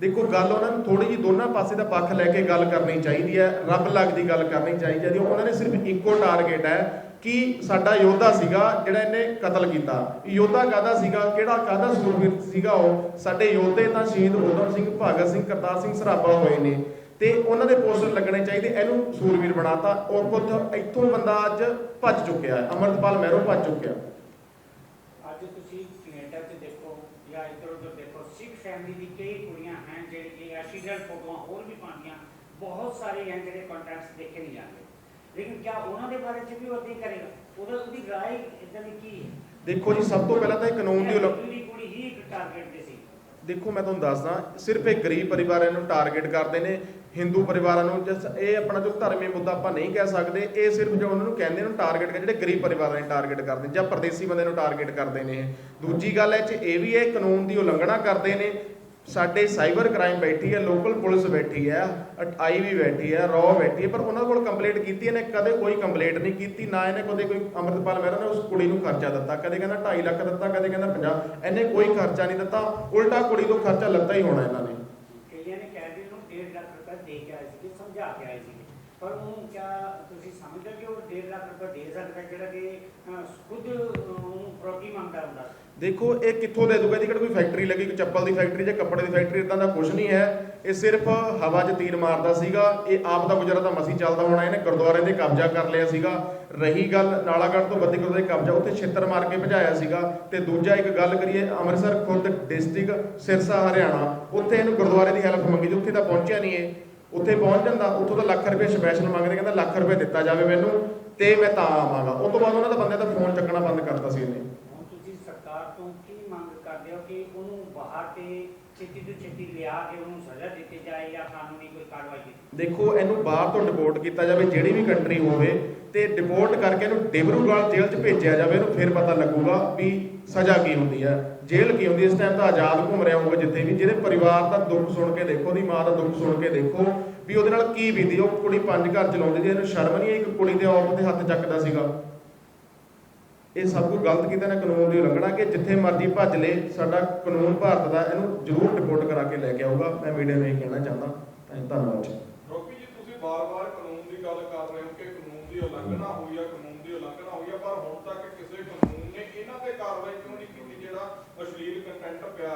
ਦੇਖੋ, ਗੱਲ ਉਹਨਾਂ ਨੂੰ ਥੋੜੀ ਜੀ ਦੋਨਾਂ ਪਾਸੇ ਦਾ ਪੱਖ ਲੈ ਕੇ ਗੱਲ ਕਰਨੀ ਚਾਹੀਦੀ ਹੈ, ਰੱਬ ਲੱਗ ਦੀ ਗੱਲ ਕਰਨੀ ਚਾਹੀਦੀ ਹੈ ਉਹਨਾਂ ਨੇ ਸਿਰਫ ਇੱਕੋ ਟਾਰਗੇਟ ਹੈ ਕਿ ਸਾਡਾ ਯੋਧਾ ਸੀਗਾ ਜਿਹੜਾ ਇਹਨੇ ਕਤਲ ਕੀਤਾ। ਯੋਧਾ ਕਾਹਦਾ ਸੀਗਾ? ਕਿਹੜਾ ਕਾਹਦਾ ਸੂਰਬੀਰ ਸੀਗਾ ਉਹ? ਸਾਡੇ ਯੋਧੇ ਤਾਂ ਸ਼ਹੀਦ ਉਦਮ ਸਿੰਘ, ਭਗਤ ਸਿੰਘ, ਕਰਤਾਰ ਸਿੰਘ ਸਰਾਭਾ ਹੋਏ ਨੇ। ਤੇ ਉਹਨਾਂ ਦੇ ਪੋਸਟਰ ਲੱਗਣੇ ਚਾਹੀਦੇ, ਇਹਨੂੰ ਸੂਰਬੀਰ ਬਣਾਤਾ ਔਰ ਖੁਦ ਇੱਥੋਂ ਬੰਦਾ ਅੱਜ ਭੱਜ ਚੁੱਕਿਆ ਹੈ। ਅਮਰਤਪਾਲ ਮਹਿਰੋ ਭੱਜ ਚੁੱਕਿਆ। ਅੱਜ ਤੁਸੀਂ ਕੈਨੇਡਾ 'ਚ ਦੇਖੋ ਜਾਂ ਇੱਧਰ ਉੱਧਰ ਦੇਖੋ, ਸਿੱਖ ਫੈਮਿਲੀ ਦੀ ਕਈ ਕੁੜੀਆਂ ਹਨ ਜਿਹੜੀ ਐਕਸੀਡੈਂਟ ਫੋਟੋਆਂ ਹੋਰ ਵੀ ਪਾਉਂਦੀਆਂ। ਬਹੁਤ ਸਾਰੇ ਹਨ ਜਿਹੜੇ ਕੰਟੈਕਟਸ ਦੇਖੇ ਨਹੀਂ ਜਾਂਦੇ। ਲੇਕਿਨ ਕਿਆ ਉਹਨਾਂ ਦੇ ਬਾਰੇ 'ਚ ਵੀ ਉਹ ਅੱਗੇ ਕਰੇਗਾ? ਉਹਦਾ ਉਹਦੀ ਰਾਏ ਇਦਾਂ ਦੀ ਕੀ ਹੈ? ਦੇਖੋ ਜੀ ਸਭ ਤੋਂ ਪਹਿਲਾਂ ਤਾਂ ਇਹ ਕਾਨੂੰਨ ਦੀ ਉਲੰਘ ਜਿਹੜੀ ਕੁੜੀ ਹੀ ਇੱਕ ਟਾਰਗੇਟ ਤੇ ਸੀ। ਦੇਖੋ ਮੈਂ ਤੁਹਾਨੂੰ ਦੱਸਦਾ ਸਿਰਫ ਇੱਕ ਗਰੀਬ ਪਰਿਵਾਰਾਂ ਨੂੰ ਟਾਰਗੇਟ ਕਰਦੇ ਨੇ ਹਿੰਦੂ ਪਰਿਵਾਰਾਂ ਨੂੰ ਜਿਸ ਇਹ ਆਪਣਾ ਜੋ ਧਰਮੀ ਮੁੱਦਾ ਆਪਾਂ ਨਹੀਂ ਕਹਿ ਸਕਦੇ ਇਹ ਸਿਰਫ ਜੋ ਉਹਨਾਂ ਨੂੰ ਕਹਿੰਦੇ ਨੇ ਟਾਰਗੇਟ ਜਿਹੜੇ ਗਰੀਬ ਪਰਿਵਾਰਾਂ ਨੂੰ ਟਾਰਗੇਟ ਕਰਦੇ ਜਾਂ ਪਰਦੇਸੀ ਬੰਦੇ ਨੂੰ ਟਾਰਗੇਟ ਕਰਦੇ ਨੇ। ਇਹ। ਦੂਜੀ ਗੱਲ ਇਹ ਚ ਇਹ ਵੀ ਹੈ ਕਾਨੂੰਨ ਦੀ ਉਲੰਘਣਾ ਕਰਦੇ ਨੇ ਸਾਡੇ ਸਾਈਬਰ ਕ੍ਰਾਈਮ ਬੈਠੀ ਹੈ, ਲੋਕਲ ਪੁਲਿਸ ਬੈਠੀ ਹੈ ਆਈ ਵੀ ਬੈਠੀ ਹੈ, ਰॉ ਬੈਠੀ ਹੈ, ਪਰ ਉਹਨਾਂ ਕੋਲ ਕੰਪਲੇਂਟ ਕੀਤੀ ਇਹਨੇ, ਕਦੇ ਕੋਈ ਕੰਪਲੇਂਟ ਨਹੀਂ ਕੀਤੀ, ਨਾ ਇਹਨੇ ਕਦੇ ਕੋਈ ਅਮਰਤਪਾਲ ਮਹਿਰਾ ਨੇ ਉਸ ਕੁੜੀ ਨੂੰ ਖਰਚਾ ਦਿੱਤਾ, ਕਦੇ ਕਹਿੰਦਾ 2.5 ਲੱਖ ਦਿੱਤਾ, ਕਦੇ ਕਹਿੰਦਾ 50 ਇਹਨੇ ਕੋਈ ਖਰਚਾ ਨਹੀਂ ਦਿੱਤਾ, ਉਲਟਾ ਕੁੜੀ ਤੋਂ ਖਰਚਾ ਲੱਤਾ ਹੀ ਹੋਣਾ ਇਹਨਾਂ ਨੇ। ਕਈਆਂ ਨੇ ਕਹਿ ਨੂੰ 1.5 ਲੱਖ ਰੁਪਏ ਦੇ ਕੇ ਆਏ ਸੀ, ਸਮਝਾ ਕੇ ਆਏ ਸੀ। ਪਰ ਉਹ ਕਿਆ ਤੁਸੀਂ ਸਮਝਦੇ ਕਿ ਉਹ 1.5 ਲੱਖ ਰੁਪਏ ਦੇ ਸਕਦਾ ਜਿਹੜਾ ਕਿ ਖੁਦ ਪ੍ਰੋਪਰਟੀ ਮੰਗਦਾ ਹੁੰਦਾ? ਦੇਖੋ, ਇਹ ਕਿੱਥੋਂ ਦੇ ਦੂਗਾ ਇਹਦੀ ਕਿਹੜਾ ਕੋਈ ਫੈਕਟਰੀ ਲੱਗੀ, ਕੋਈ ਚੱਪਲ ਦੀ ਫੈਕਟਰੀ ਜਾਂ ਕੱਪੜੇ ਦੀ ਫੈਕਟਰੀ ਇਦਾਂ ਦਾ ਕੁਝ ਨਹੀਂ ਹੈ। ਇਹ ਸਿਰਫ ਹਵਾ 'ਚ ਤੀਰ ਮਾਰਦਾ ਸੀਗਾ। ਇਹ ਆਪ ਦਾ ਗੁਜ਼ਾਰਾ ਤਾਂ ਮਸੀ ਚੱਲਦਾ ਹੋਣਾ, ਇਹਨੇ ਗੁਰਦੁਆਰੇ ਤੇ ਕਬਜ਼ਾ ਕਰ ਲਿਆ ਸੀਗਾ। ਰਹੀ ਗੱਲ ਨਾਲਾਗੜ੍ਹ ਤੋਂ ਬੱਦੀ ਗੁਰਦੁਆਰੇ ਕਬਜ਼ਾ, ਉੱਥੇ ਛੇਤਰ ਮਾਰ ਕੇ ਭਜਾਇਆ ਸੀਗਾ। ਤੇ ਦੂਜਾ ਇੱਕ ਗੱਲ ਕਰੀਏ, ਅੰਮ੍ਰਿਤਸਰ ਖੁਦ ਡਿਸਟ੍ਰਿਕਟ ਸਿਰਸਾ, ਹਰਿਆਣਾ, ਉੱਥੇ ਇਹਨੂੰ ਗੁਰਦੁਆਰੇ ਦੀ ਹੈਲਪ ਮੰਗੀ ਤੇ ਉੱਥੇ ਤਾਂ ਪਹੁੰਚਿਆ ਨਹੀਂ ਇਹ। ਉੱਥੇ ਪਹੁੰਚ ਜਾਂਦਾ ਉੱਥੋਂ ਤਾਂ ਲੱਖ ਰੁਪਏ ਸਪੈਸ਼ਲ ਮੰਗਦੇ ਕਹਿੰਦਾ ਲੱਖ ਰੁਪਏ ਦਿੱਤਾ ਜਾਵੇ ਮੈਨੂੰ ਤੇ ਮੈਂ ਤਾਂ ਆਵਾਂਗਾ। ਉਸ ਤੋਂ ਬਾਅਦ ਉਹਨਾਂ ਦਾ ਬੰਦੇ ਦਾ ਫੋਨ ਚੱਕਣਾ ਬੰਦ ਕਰਤਾ ਸੀ ਇਹਨੇ ਹੁਣ ਤੁਸੀਂ ਸਰਕਾਰ ਤੋਂ ਕੀ ਮੰਗ ਕਰਦੇ ਹੋ ਕਿ ਉਹਨੂੰ ਬਾਹਰ ਤੇ ਛੇਤੀ ਤੋਂ ਛੇਤੀ ਲਿਆ ਕੇ ਉਹਨੂੰ ਸਜ਼ਾ ਦਿੱਤੀ ਜਾਏ ਜਾਂ ਕਾਨੂੰਨੀ ਕੋਈ ਕਾਰਵਾਈ ਕੀਤੀ ਦੇਖੋ ਇਹਨੂੰ ਬਾਹਰ ਤੋਂ ਡਿਪੋਰਟ ਕੀਤਾ ਜਾਵੇ ਜਿਹੜੀ ਵੀ ਕੰਟਰੀ ਹੋਵੇ ਤੇ ਡਿਪੋਰਟ ਕਰਕੇ ਇਹਨੂੰ ਡਿਬਰੂਗੜ੍ਹ ਜੇਲ੍ਹ 'ਚ ਭੇਜਿਆ ਜਾਵੇ ਇਹਨੂੰ ਫਿਰ ਪਤਾ ਲੱਗੂਗਾ ਵੀ ਸਜ਼ਾ ਕੀ ਹੁੰਦੀ ਹੈ? ਜੇਲ੍ਹ ਕੀ ਹੁੰਦੀ ਇਸ ਟਾਈਮ ਤਾਂ ਆਜ਼ਾਦ ਘੁੰਮ ਰਿਹਾ ਹੋਊਗਾ ਜਿੱਥੇ ਵੀ, ਜਿਹਦੇ ਪਰਿਵਾਰ ਦਾ ਦੁੱਖ ਸੁਣ ਕੇ ਦੇਖੋ, ਉਹਦੀ ਮਾਂ ਦਾ ਦੁੱਖ ਸੁਣ ਕੇ ਦੇਖੋ ਵੀ ਉਹਦੇ ਨਾਲ ਕੀ ਬੀਤੀ। ਉਹ ਕੁੜੀ ਪੰਜ ਘਰ ਚਲਾਉਂਦੀ ਸੀ, ਇਹਨੂੰ ਸ਼ਰਮ ਨਹੀਂ ਆਈ ਇੱਕ ਕੁੜੀ ਦੇ ਔਰਤ ਦੇ ਹੱਥ ਚੱਕਦਾ ਸੀਗਾ? ਇਹ ਸਭ ਕੁਝ ਗਲਤ ਕੀਤਾ ਨੇ, ਕਾਨੂੰਨ ਦੀ ਉਲੰਘਣਾ ਕਿ ਜਿੱਥੇ ਮਰਜ਼ੀ ਭੱਜ ਲੇ, ਸਾਡਾ ਕਾਨੂੰਨ ਭਾਰਤ ਦਾ ਇਹਨੂੰ ਜ਼ਰੂਰ ਡਿਪੋਰਟ ਕਰਾ ਕੇ ਲੈ ਕੇ ਆਊਗਾ। ਮੈਂ ਮੀਡੀਆ ਨੂੰ ਇਹ ਕਹਿਣਾ ਚਾਹੁੰਦਾ। ਧੰਨਵਾਦ ਜੀ। ਰੋਪੀ ਜੀ, ਤੁਸੀਂ ਬਾਰ-ਬਾਰ ਕਾਨੂੰਨ ਦੀ ਗੱਲ ਕਰ ਰਹੇ ਹੋ ਕਿ ਕਾਨੂੰਨ ਦੀ ਉਲੰਘਣਾ ਹੋਈ ਆ ਕਾਨੂੰਨ ਦੀ ਉਲੰਘਣਾ ਹੋਈ ਆ ਪਰ ਹੁਣ ਤੱਕ ਕਿਸੇ ਕਾਨੂੰਨ ਨੇ ਇਹਨਾਂ ਤੇ ਕਾਰਵਾਈ ਕਿਉਂ ਨਹੀਂ ਕੀਤੀ ਜਿਹੜਾ ਅਸ਼ਲੀਲ ਕੰਟੈਂਟ ਪਿਆ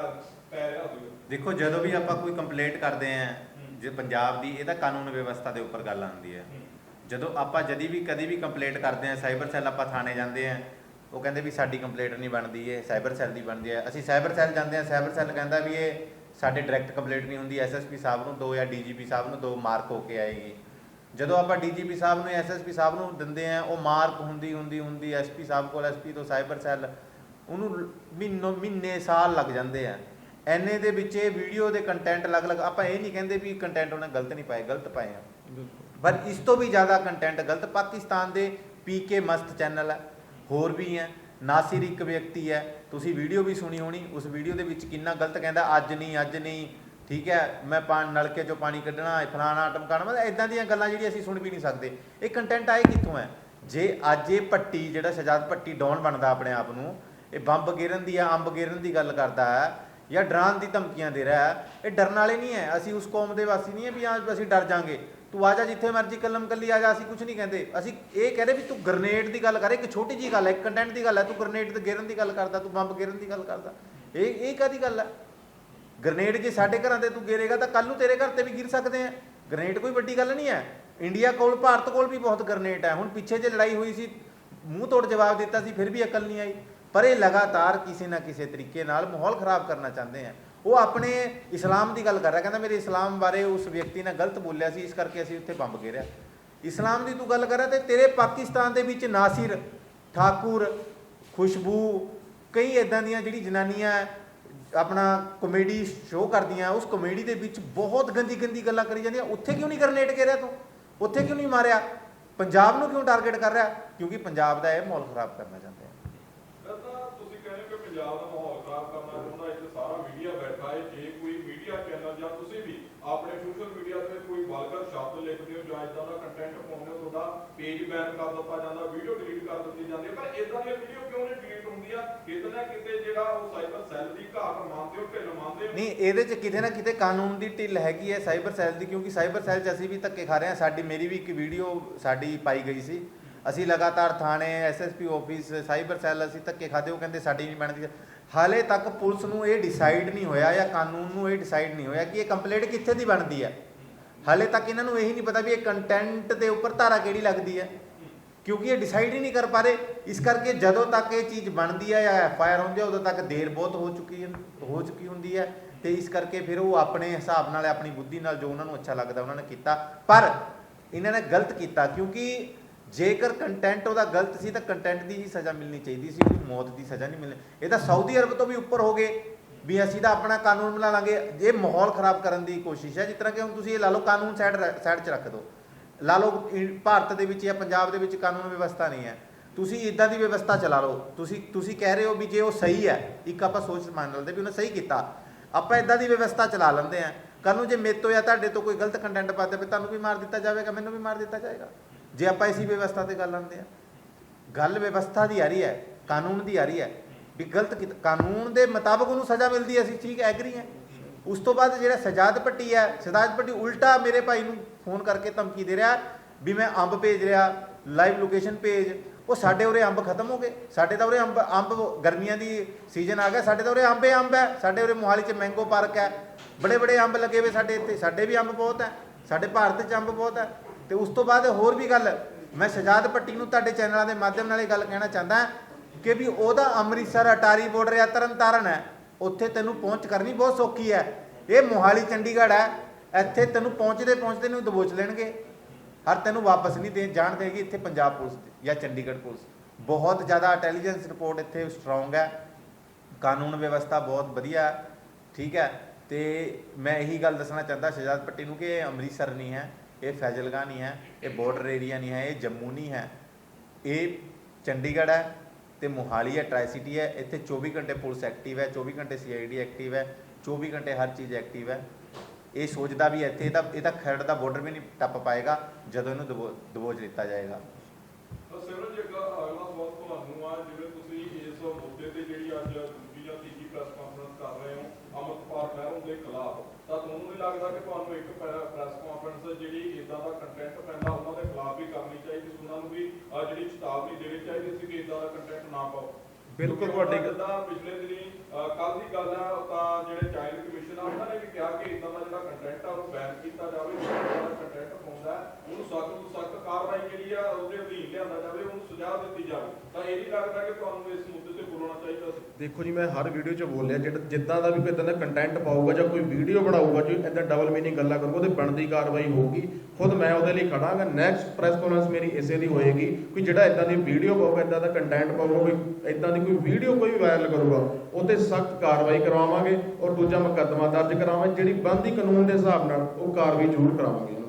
ਪੈ ਰਿਹਾ ਸੀ ਦੇਖੋ ਜਦੋਂ ਵੀ ਆਪਾਂ ਕੋਈ ਕੰਪਲੇਂਟ ਕਰਦੇ ਆਂ ਜੇ ਪੰਜਾਬ ਦੀ ਇਹਦਾ ਕਾਨੂੰਨ ਵਿਵਸਥਾ ਦੇ ਉੱਪਰ ਗੱਲ ਆਉਂਦੀ ਹੈ। ਜਦੋਂ ਆਪਾਂ ਜਦੀ ਵੀ ਕਦੀ ਵੀ ਕੰਪਲੇਂਟ ਕਰਦੇ ਆਂ ਸਾਈਬਰ ਸੈੱਲ ਆਪਾਂ ਥਾਣੇ ਜਾਂਦੇ ਆਂ ਉਹ ਕਹਿੰਦੇ ਵੀ ਸਾਡੀ ਕੰਪਲੇਂਟ ਨਹੀਂ ਬਣਦੀ ਇਹ ਸਾਈਬਰ ਸੈੱਲ ਦੀ ਬਣਦੀ ਹੈ। ਅਸੀਂ ਸਾਈਬਰ ਸੈੱਲ ਜਾਂਦੇ ਆ ਸਾਈਬਰ ਸੈੱਲ ਕਹਿੰਦਾ ਵੀ ਇਹ ਸਾਡੇ ਡਾਇਰੈਕਟ ਕੰਪਲੇਂਟ ਨਹੀਂ ਹੁੰਦੀ ਐਸਐਸਪੀ ਸਾਹਿਬ ਨੂੰ ਦੋ ਜਾਂ ਡੀਜੀਪੀ ਸਾਹਿਬ ਨੂੰ ਦੋ ਮਾਰਕ ਹੋ ਕੇ ਆਏਗੀ। ਜਦੋਂ ਆਪਾਂ ਡੀਜੀਪੀ ਸਾਹਿਬ ਨੂੰ ਐਸਐਸਪੀ ਸਾਹਿਬ ਨੂੰ ਦਿੰਦੇ ਆ ਉਹ ਮਾਰਕ ਹੁੰਦੀ ਹੁੰਦੀ ਹੁੰਦੀ ਐਸਪੀ ਸਾਹਿਬ ਕੋਲ ਐਸਪੀ ਤੋਂ ਸਾਈਬਰ ਸੈੱਲ ਉਹਨੂੰ ਮਹੀਨੋਂ ਮਹੀਨੇ ਸਾਲ ਲੱਗ ਜਾਂਦੇ ਆ। ਐਨੇ ਦੇ ਵਿੱਚ ਇਹ ਵੀਡੀਓ ਦੇ ਕੰਟੈਂਟ ਅਲੱਗ-ਅਲੱਗ ਆਪਾਂ ਇਹ ਨਹੀਂ ਕਹਿੰਦੇ ਵੀ ਕੰਟੈਂਟ ਉਹਨੇ ਗਲਤ ਨਹੀਂ ਪਾਏ ਗਲਤ ਪਾਏ ਆ। ਪਰ ਇਸ ਤੋਂ ਵੀ ਜ਼ਿਆਦਾ ਕੰਟੈਂਟ ਗਲਤ ਪਾਕਿਸਤਾਨ ਦੇ ਪੀਕੇ ਮਸਤ ਚੈਨਲ ਹੈ ਹੋਰ ਵੀ ਹੈ ਨਾਸਿਰ ਇੱਕ ਵਿਅਕਤੀ ਹੈ ਤੁਸੀਂ ਵੀਡੀਓ ਵੀ ਸੁਣੀ ਹੋਣੀ ਉਸ ਵੀਡੀਓ ਦੇ ਵਿੱਚ ਕਿੰਨਾ ਗਲਤ ਕਹਿੰਦਾ ਅੱਜ ਨਹੀਂ ਅੱਜ ਨਹੀਂ ਠੀਕ ਹੈ ਮੈਂ ਪਾਣੀ ਨਲਕੇ ਚੋਂ ਪਾਣੀ ਕੱਢਣਾ ਇਹ ਫਲਾਣਾ ਟਮਕਾਣਾ ਮਤਲਬ ਇਦਾਂ ਦੀਆਂ ਗੱਲਾਂ ਜਿਹੜੀਆਂ ਅਸੀਂ ਸੁਣ ਵੀ ਨਹੀਂ ਸਕਦੇ। ਇਹ ਕੰਟੈਂਟ ਆਏ ਕਿੱਥੋਂ ਹੈ? ਜੇ ਅੱਜ ਇਹ ਪੱਟੀ ਜਿਹੜਾ ਸ਼ਜਾਦ ਪੱਟੀ ਡੌਨ ਬਣਦਾ ਆਪਣੇ ਆਪ ਨੂੰ ਇਹ ਬੰਬ ਗਿਰਨ ਦੀ ਜਾਂ ਅੰਬ ਗਿਰਨ ਦੀ ਗੱਲ ਕਰਦਾ ਹੈ ਜਾਂ ਡਰਾਉਣ ਦੀ ਧਮਕੀਆਂ ਦੇ ਰਿਹਾ ਹੈ। ਇਹ ਡਰਨ ਵਾਲੇ ਨਹੀਂ ਹੈ। ਅਸੀਂ ਉਸ ਕੌਮ ਦੇ ਵਾਸੀ ਨਹੀਂ ਹੈ ਵੀ ਹਾਂ, ਅਸੀਂ ਡਰ ਜਾਾਂਗੇ। ਤੂੰ ਆ ਜਾ ਜਿੱਥੇ ਮਰਜ਼ੀ ਕਲਮ ਕੱਲੀ ਆ ਜਾ, ਅਸੀਂ ਕੁਝ ਨਹੀਂ ਕਹਿੰਦੇ। ਅਸੀਂ ਇਹ ਕਹਦੇ ਵੀ ਤੂੰ ਗ੍ਰਨੇਡ ਦੀ ਗੱਲ ਕਰ, ਇੱਕ ਛੋਟੀ ਜੀ ਗੱਲ ਹੈ, ਇੱਕ ਕੰਟੈਂਟ ਦੀ ਗੱਲ ਹੈ। ਤੂੰ ਗ੍ਰਨੇਡ ਤੇ ਗਿਰਨ ਦੀ ਗੱਲ ਕਰਦਾ, ਤੂੰ ਬੰਬ ਗਿਰਨ ਦੀ ਗੱਲ ਕਰਦਾ। ਇਹ ਇਹ ਕਾਦੀ ਗੱਲ ਹੈ? ਗ੍ਰਨੇਡ ਜੇ ਸਾਡੇ ਘਰਾਂ ਤੇ ਤੂੰ ਗਿਰੇਗਾ ਤਾਂ ਕੱਲ ਨੂੰ ਤੇਰੇ ਘਰ ਤੇ ਵੀ ਗਿਰ ਸਕਦੇ ਆ। ਗ੍ਰਨੇਡ ਕੋਈ ਵੱਡੀ ਗੱਲ ਨਹੀਂ ਹੈ। ਇੰਡੀਆ ਕੋਲ, ਭਾਰਤ ਕੋਲ ਵੀ ਬਹੁਤ ਗ੍ਰਨੇਡ ਹੈ। ਹੁਣ ਪਿੱਛੇ ਜੇ ਲੜਾਈ ਹੋਈ ਸੀ, ਮੂੰਹ ਤੋੜ ਜਵਾਬ ਦਿੱਤਾ ਸੀ, ਫਿਰ ਵੀ ਅਕਲ ਨਹੀਂ ਆਈ। ਪਰ ਇਹ ਲਗਾਤਾਰ ਕਿਸੇ ਨਾ ਕਿਸੇ ਤਰੀਕੇ ਨਾਲ ਮਾਹੌਲ ਖਰਾਬ ਕਰਨਾ ਚਾਹੁੰਦੇ ਆ। ਉਹ ਆਪਣੇ ਇਸਲਾਮ ਦੀ ਗੱਲ ਕਰ ਰਿਹਾ, ਕਹਿੰਦਾ ਮੇਰੇ ਇਸਲਾਮ ਬਾਰੇ ਉਸ ਵਿਅਕਤੀ ਨਾਲ ਗਲਤ ਬੋਲਿਆ ਸੀ, ਇਸ ਕਰਕੇ ਅਸੀਂ ਉੱਥੇ ਬੰਬ ਗੇਰਿਆ। ਇਸਲਾਮ ਦੀ ਤੂੰ ਗੱਲ ਕਰ ਰਿਹਾ ਤੇ ਤੇਰੇ ਪਾਕਿਸਤਾਨ ਦੇ ਵਿੱਚ ਨਾਸਿਰ, ਠਾਕੁਰ, ਖੁਸ਼ਬੂ, ਕਈ ਇਦਾਂ ਦੀਆਂ ਜਿਹੜੀ ਜਨਾਨੀਆਂ ਆਪਣਾ ਕਾਮੇਡੀ ਸ਼ੋਅ ਕਰਦੀਆਂ, ਉਸ ਕਾਮੇਡੀ ਦੇ ਵਿੱਚ ਬਹੁਤ ਗੰਦੀ ਗੰਦੀ ਗੱਲਾਂ ਕਰੀ ਜਾਂਦੀਆਂ। ਉੱਥੇ ਕਿਉਂ ਨਹੀਂ ਗ੍ਰਨੇਡ ਰਿਹਾ ਤੂੰ? ਉੱਥੇ ਕਿਉਂ ਨਹੀਂ ਮਾਰਿਆ? ਪੰਜਾਬ ਨੂੰ ਕਿਉਂ ਟਾਰਗੇਟ ਕਰ ਰਿਹਾ? ਕਿਉਂਕਿ ਪੰਜਾਬ ਦਾ ਇਹ ਮਾਹੌਲ ਖਰਾਬ ਕਰਨਾ ਚਾਹੁੰਦੇ ਆ ਇਹ ਤਾਂ ਤੁਸੀਂ ਕਹਿੰਦੇ ਕਿ ਪੰਜਾਬ ਦਾ ਮਾਹੌਲ ਖਰਾਬ ਕਰਨਾ ਚਾਹੁੰਦਾ ਇੱਥੇ ਸਾਰਾ ਮੀਡੀਆ ਬੈਠਾ ਹੈ। ਜੇ ਕੋਈ ਮੀਡੀਆ ਚੈਨਲ ਜਾਂ ਤੁਸੀਂ ਵੀ ਆਪਣੇ ਸੋਸ਼ਲ ਮੀਡੀਆ ਤੇ ਕੋਈ ਵਲਗਰ ਸ਼ਬਦ ਲਿਖਦੇ ਹੋ ਜਾਂ ਇਦਾਂ ਦਾ ਕੰਟੈਂਟ ਪਾਉਂਦੇ ਹੋ, ਤੁਹਾਡਾ ਪੇਜ ਬੈਨ ਕਰ ਦਿੱਤਾ ਜਾਂਦਾ ਵੀਡੀਓ ਡਿਲੀਟ ਕਰ ਦਿੱਤੀ ਜਾਂਦੀ ਹੈ। ਪਰ ਇਦਾਂ ਦੀਆਂ ਵੀਡੀਓ ਕਿਉਂ ਨਹੀਂ ਡਿਲੀਟ ਹੁੰਦੀਆਂ? ਕਿਤੇ ਨਾ ਕਿਤੇ ਜਿਹੜਾ ਉਹ ਸਾਈਬਰ ਸੈੱਲ ਦੀ ਘਾਟ ਮੰਨਦੇ ਹੋ, ਢਿੱਲ ਮੰਨਦੇ ਹੋ। ਨਹੀਂ, ਇਹਦੇ 'ਚ ਕਿਤੇ ਨਾ ਕਿਤੇ ਕਾਨੂੰਨ ਦੀ ਢਿੱਲ ਹੈਗੀ ਹੈ ਸਾਈਬਰ ਸੈੱਲ ਦੀ, ਕਿਉਂਕਿ ਸਾਈਬਰ ਸੈੱਲ 'ਚ ਅਸੀਂ ਵੀ ਧੱਕੇ ਖਾ ਰਹੇ ਹਾਂ। ਸਾਡੀ ਮੇਰੀ ਵੀ ਇੱਕ ਵੀਡੀਓ ਸਾਡੀ ਪਾਈ ਗਈ ਸੀ। ਅਸੀਂ ਲਗਾਤਾਰ ਥਾਣੇ ਐਸਐਸਪੀ ਆਫਿਸ ਸਾਈਬਰ ਸੈੱਲ ਅਸੀਂ ਧੱਕੇ ਖਾਦੇ ਉਹ ਕਹਿੰਦੇ ਸਾਡੀ ਨਹੀਂ ਬਣਦੀ। ਹਾਲੇ ਤੱਕ ਪੁਲਿਸ ਨੂੰ ਇਹ ਡਿਸਾਈਡ ਨਹੀਂ ਹੋਇਆ ਜਾਂ ਕਾਨੂੰਨ ਨੂੰ ਇਹ ਡਿਸਾਈਡ ਨਹੀਂ ਹੋਇਆ ਕਿ ਇਹ ਕੰਪਲੇਂਟ ਕਿੱਥੇ ਦੀ ਬਣਦੀ ਹੈ। ਹਾਲੇ ਤੱਕ ਇਹਨਾਂ ਨੂੰ ਇਹੀ ਨਹੀਂ ਪਤਾ ਵੀ ਇਹ ਕੰਟੈਂਟ ਦੇ ਉੱਪਰ ਧਾਰਾ ਕਿਹੜੀ ਲੱਗਦੀ ਹੈ। ਕਿਉਂਕਿ ਇਹ ਡਿਸਾਈਡ ਹੀ ਨਹੀਂ ਕਰ ਪਾ ਰਹੇ। ਇਸ ਕਰਕੇ ਜਦੋਂ ਤੱਕ ਇਹ ਚੀਜ਼ ਬਣਦੀ ਹੈ ਜਾਂ ਐਫ ਆਈ ਆਰ ਹੁੰਦੀ ਹੈ, ਉਦੋਂ ਤੱਕ ਦੇਰ ਬਹੁਤ ਹੋ ਚੁੱਕੀ ਹੋ ਚੁੱਕੀ ਹੁੰਦੀ ਹੈ ਤੇ ਇਸ ਕਰਕੇ ਫਿਰ ਉਹ ਆਪਣੇ ਹਿਸਾਬ ਨਾਲ, ਆਪਣੀ ਬੁੱਧੀ ਨਾਲ ਜੋ ਉਹਨਾਂ ਨੂੰ ਅੱਛਾ ਲੱਗਦਾ, ਉਹਨਾਂ ਨੇ ਕੀਤਾ। ਪਰ ਇਹਨਾਂ ਨੇ ਗਲਤ ਕੀਤਾ ਕਿਉਂਕਿ ਜੇਕਰ ਕੰਟੈਂਟ ਉਹਦਾ ਗਲਤ ਸੀ ਤਾਂ ਕੰਟੈਂਟ ਦੀ ਹੀ ਸਜ਼ਾ ਮਿਲਣੀ ਚਾਹੀਦੀ ਸੀ ਉਹਨੂੰ ਮੌਤ ਦੀ ਸਜ਼ਾ ਨਹੀਂ ਮਿਲਣੀ। ਇਹ ਤਾਂ ਸਾਊਦੀ ਅਰਬ ਤੋਂ ਵੀ ਉੱਪਰ ਹੋ ਗਏ ਵੀ ਅਸੀਂ ਤਾਂ ਆਪਣਾ ਕਾਨੂੰਨ ਬਣਾ ਲਾਂਗੇ। ਇਹ ਮਾਹੌਲ ਖਰਾਬ ਕਰਨ ਦੀ ਕੋਸ਼ਿਸ਼ ਹੈ, ਜਿਸ ਤਰ੍ਹਾਂ ਕਿ ਹੁਣ ਤੁਸੀਂ ਇਹ ਲਾ ਲਓ ਕਾਨੂੰਨ ਸਾਈਡ ਸਾਈਡ 'ਚ ਰੱਖ ਦਿਓ। ਲਾ ਲਓ ਭਾਰਤ ਦੇ ਵਿੱਚ ਜਾਂ ਪੰਜਾਬ ਦੇ ਵਿੱਚ ਕਾਨੂੰਨ ਵਿਵਸਥਾ ਨਹੀਂ ਹੈ। ਤੁਸੀਂ ਇਦਾਂ ਦੀ ਵਿਵਸਥਾ ਚਲਾ ਲਓ। ਤੁਸੀਂ ਤੁਸੀਂ ਕਹਿ ਰਹੇ ਹੋ ਵੀ ਜੇ ਉਹ ਸਹੀ ਹੈ, ਇੱਕ ਆਪਾਂ ਸੋਚ ਮੰਨ ਲੈਂਦੇ ਵੀ ਉਹਨੇ ਸਹੀ ਕੀਤਾ। ਆਪਾਂ ਇਦਾਂ ਦੀ ਵਿਵਸਥਾ ਚਲਾ ਲੈਂਦੇ ਆ ਕੱਲ ਨੂੰ ਜੇ ਮੇਰੇ ਤੋਂ ਜਾਂ ਤੁਹਾਡੇ ਤੋਂ ਕੋਈ ਗਲਤ ਕੰਟੈਂਟ ਪਾਦੇ ਪਏ ਤੁਹਾਨੂੰ ਵੀ ਮਾਰ ਦਿੱਤਾ ਜਾਵੇਗਾ, ਮੈਨੂੰ ਵੀ ਮਾਰ ਦਿੱਤਾ ਜਾਏਗਾ। ਜੇ ਆਪਾਂ ਇਸੀ ਵਿਵਸਥਾ ਤੇ ਗੱਲ ਆਉਂਦੇ ਆ, ਗੱਲ ਵਿਵਸਥਾ ਦੀ ਆ ਰਹੀ ਹੈ, ਕਾਨੂੰਨ ਦੀ ਆ ਰਹੀ ਹੈ, ਵੀ ਗਲਤ ਕੀਤਾ- ਕਾਨੂੰਨ ਦੇ ਮੁਤਾਬਕ ਉਹਨੂੰ ਸਜ਼ਾ ਮਿਲਦੀ ਹੈ, ਅਸੀਂ ਠੀਕ ਐਗਰੀ ਹੈ। ਉਸ ਤੋਂ ਬਾਅਦ ਜਿਹੜਾ ਸਜਾਦ ਪੱਟੀ ਹੈ, ਸਜਾਦ ਪੱਟੀ ਉਲਟਾ ਮੇਰੇ ਭਾਈ ਨੂੰ ਫੋਨ ਕਰਕੇ ਧਮਕੀ ਦੇ ਰਿਹਾ ਵੀ ਮੈਂ ਅੰਬ ਭੇਜ ਰਿਹਾ ਲਾਈਵ ਲੋਕੇਸ਼ਨ ਭੇਜ, ਉਹ ਸਾਡੇ ਉਰੇ ਅੰਬ ਖਤਮ ਹੋ ਗਏ। ਸਾਡੇ ਤਾਂ ਉਰੇ ਅੰਬ ਅੰਬ ਗਰਮੀਆਂ ਦੀ ਸੀਜ਼ਨ ਆ ਗਿਆ, ਸਾਡੇ ਤਾਂ ਉਰੇ ਅੰਬੇ ਅੰਬ ਹੈ, ਸਾਡੇ ਉਰੇ ਮੋਹਾਲੀ 'ਚ ਮੈਂਗੋ ਪਾਰਕ ਹੈ। ਬੜੇ ਬੜੇ ਅੰਬ ਲੱਗੇ ਹੋਏ ਸਾਡੇ ਇੱਥੇ, ਸਾਡੇ ਵੀ ਅੰਬ ਬਹੁਤ ਹੈ, ਸਾਡੇ ਭਾਰਤ 'ਚ ਅੰਬ ਬਹੁਤ ਹੈ। ਤੇ ਉਸ ਤੋਂ ਬਾਅਦ ਹੋਰ ਵੀ ਗੱਲ, ਮੈਂ ਸ਼ਜਾਦ ਪੱਟੀ ਨੂੰ ਤੁਹਾਡੇ ਚੈਨਲਾਂ ਦੇ ਮਾਧਿਅਮ ਨਾਲ ਇਹ ਗੱਲ ਕਹਿਣਾ ਚਾਹੁੰਦਾ ਕਿ ਵੀ ਉਹਦਾ ਅੰਮ੍ਰਿਤਸਰ ਅਟਾਰੀ ਬਾਰਡਰ ਜਾਂ ਤਰਨਤਾਰਨ ਹੈ, ਉੱਥੇ ਤੈਨੂੰ ਪਹੁੰਚ ਕਰਨੀ ਬਹੁਤ ਸੌਖੀ ਹੈ। ਇਹ ਮੋਹਾਲੀ ਚੰਡੀਗੜ੍ਹ ਹੈ, ਇੱਥੇ ਤੈਨੂੰ ਪਹੁੰਚਦੇ ਪਹੁੰਚਦੇ ਨੂੰ ਦਬੋਚ ਲੈਣਗੇ। ਹਰ ਤੈਨੂੰ ਵਾਪਸ ਨਹੀਂ ਦੇ, ਜਾਣ ਦੇਗੀ ਇੱਥੇ ਪੰਜਾਬ ਪੁਲਿਸ ਜਾਂ ਚੰਡੀਗੜ੍ਹ ਪੁਲਿਸ। ਬਹੁਤ ਜ਼ਿਆਦਾ ਇੰਟੈਲੀਜੈਂਸ ਰਿਪੋਰਟ ਇੱਥੇ ਸਟਰੋਂਗ ਹੈ। ਕਾਨੂੰਨ ਵਿਵਸਥਾ ਬਹੁਤ ਵਧੀਆ, ਠੀਕ ਹੈ। ਤੇ ਮੈਂ ਇਹੀ ਗੱਲ ਦੱਸਣਾ ਚਾਹੁੰਦਾ ਸ਼ਹਿਜਾਦ ਪੱਟੀ ਨੂੰ ਕਿ ਇਹ ਅੰਮ੍ਰਿਤਸਰ ਨਹੀਂ ਹੈ। ਇਹ ਫੈਜ਼ਲਗਾ ਨਹੀਂ ਹੈ, ਇਹ ਬਾਰਡਰ ਏਰੀਆ ਨਹੀਂ ਹੈ, ਇਹ ਜੰਮੂ ਨਹੀਂ ਹੈ। ਇਹ ਚੰਡੀਗੜ੍ਹ ਹੈ ਤੇ ਮੋਹਾਲੀ ਹੈ ਟਰਾਈ ਸਿਟੀ ਹੈ। ਇੱਥੇ 24 ਘੰਟੇ ਪੁਲਿਸ ਐਕਟਿਵ ਹੈ 24 ਘੰਟੇ ਸੀਆਈਡੀ ਐਕਟਿਵ ਹੈ 24 ਘੰਟੇ ਹਰ ਚੀਜ਼ ਐਕਟਿਵ ਹੈ। ਇਹ ਸੋਚਦਾ ਵੀ ਇੱਥੇ ਇਹਦਾ ਇਹਦਾ ਖਰੜ ਦਾ ਬਾਰਡਰ ਵੀ ਨਹੀਂ ਟੱਪ ਪਾਏਗਾ, ਜਦੋਂ ਇਹਨੂੰ ਦਬੋ- ਦਬੋਚ ਦਿੱਤਾ ਜਾਏਗਾ। ਸਿਮਰਨ, ਜੀ ਅਗਲਾ ਸਵਾਲ ਤੁਹਾਨੂੰ ਆ, ਜਿਵੇਂ ਤੁਸੀਂ ਇਸ ਮੁੱਦੇ ਤੇ ਜਿਹੜੀ ਅੱਜ ਦੂਜੀ ਜਾਂ ਤੀਜੀ ਪ੍ਰੈਸ ਕਾਨਫਰੰਸ ਕਰ ਰਹੇ ਹੋ ਅਮਰਪਾਲ ਮਹਿਰੋਂ ਦੇ ਖਿਲਾਫ, ਤਾਂ ਤੁਹਾਨੂੰ ਨਹੀਂ ਲੱਗਦਾ ਕਿ ਤੁਹਾਨੂੰ ਇੱਕ ਪ੍ਰੈਸ ਕਾਨਫਰੰਸ ਜਿਹੜੀ ਇਦਾਂ ਦਾ ਕੰਟੈਂਟ ਪੈਂਦਾ ਉਹਨਾਂ ਦੇ ਖਿਲਾਫ ਵੀ ਕਰਨੀ ਚਾਹੀਦੀ ਸੀ। ਉਹਨਾਂ ਨੂੰ ਵੀ ਅਹ, ਜਿਹੜੀ ਚੇਤਾਵਨੀ ਦੇਣੀ ਚਾਹੀਦੀ ਸੀ ਕਿ ਇਦਾਂ ਦਾ ਕੰਟੈਂਟ ਨਾ ਪਾਓ। ਬਿਲਕੁਲ ਤੁਹਾਡੀ ਗੱਲ- ਪਿਛਲੇ ਦਿਨੀ ਕੱਲ ਦੀ ਗੱਲ ਆ ਤਾਂ ਜਿਹੜੇ ਚਾਈਲਡ ਕਮਿਸ਼ਨ ਆ ਉਹਨਾਂ ਨੇ ਵੀ ਕਿਹਾ ਕਿ ਇਦਾਂ ਦਾ ਜਿਹੜਾ ਕੰਟੈਂਟ ਆ ਉਹ ਬੈਨ ਕੀਤਾ ਜਾਵੇ ਜਿਹੜਾ ਕੰਟੈਂਟ ਪਾਉਂਦਾ ਹੈ, ਉਹਨੂੰ ਸਖਤ ਤੋਂ ਸਖਤ ਕਾਰਵਾਈ ਜਿਹੜੀ ਆ ਉਹਦੇ ਅਧੀਨ ਲਿਆਂਦਾ ਜਾਵੇ ਉਹਨੂੰ ਸਜ਼ਾ ਦਿੱਤੀ ਜਾਵੇ। ਤਾਂ ਇਹ ਨਹੀਂ ਲੱਗਦਾ ਕਿ ਤੁਹਾਨੂੰ ਇਸ ਮੁੱਦੇ ਤੇ ਬੋਲਣਾ ਚਾਹੀਦਾ ਸੀ। ਦੇਖੋ ਜੀ ਮੈਂ ਹਰ ਵੀਡੀਓ 'ਚ ਬੋਲਿਆ ਜਿਹੜਾ ਜਿੱਦਾਂ ਦਾ ਵੀ ਕੋਈ ਇਦਾਂ ਦਾ ਕੰਟੈਂਟ ਪਾਊਗਾ ਜਾਂ ਕੋਈ ਵੀਡੀਓ ਬਣਾਊਗਾ ਜੀ ਇਦਾਂ ਡਬਲ ਮੀਨਿੰਗ ਗੱਲਾਂ ਕਰੂਗਾ ਉਹਦੇ ਬਣਦੀ ਕਾਰਵਾਈ ਹੋਊਗੀ। ਖੁਦ ਮੈਂ ਉਹਦੇ ਲਈ ਖੜਾਂਗਾ ਨੈਕਸਟ ਪ੍ਰੈਸ ਕਾਨਫਰੰਸ ਮੇਰੀ ਇਸੇ ਦੀ ਹੋਏਗੀ ਕੋਈ ਜਿਹੜਾ ਇਦਾਂ ਦੀ ਵੀਡੀਓ ਪਾਊਗਾ ਇਦਾਂ ਦਾ ਕੰਟੈਂਟ ਪਾਊਗਾ ਕੋਈ ਇਦਾਂ ਦੀ ਕੋਈ ਵੀਡੀਓ ਕੋਈ ਵਾਇਰਲ ਕਰੂਗਾ ਉਹ ਤੇ ਸਖਤ ਕਾਰਵਾਈ ਕਰਵਾਵਾਂਗੇ ਔਰ ਦੂਜਾ ਮੁਕੱਦਮਾ ਦਰਜ ਕਰਾਵਾਂਗੇ, ਜਿਹੜੀ ਬਣਦੀ ਕਾਨੂੰਨ ਦੇ ਹਿਸਾਬ ਨਾਲ ਉਹ ਕਾਰਵਾਈ ਜ਼ਰੂਰ ਕਰਾਵਾਂਗੇ।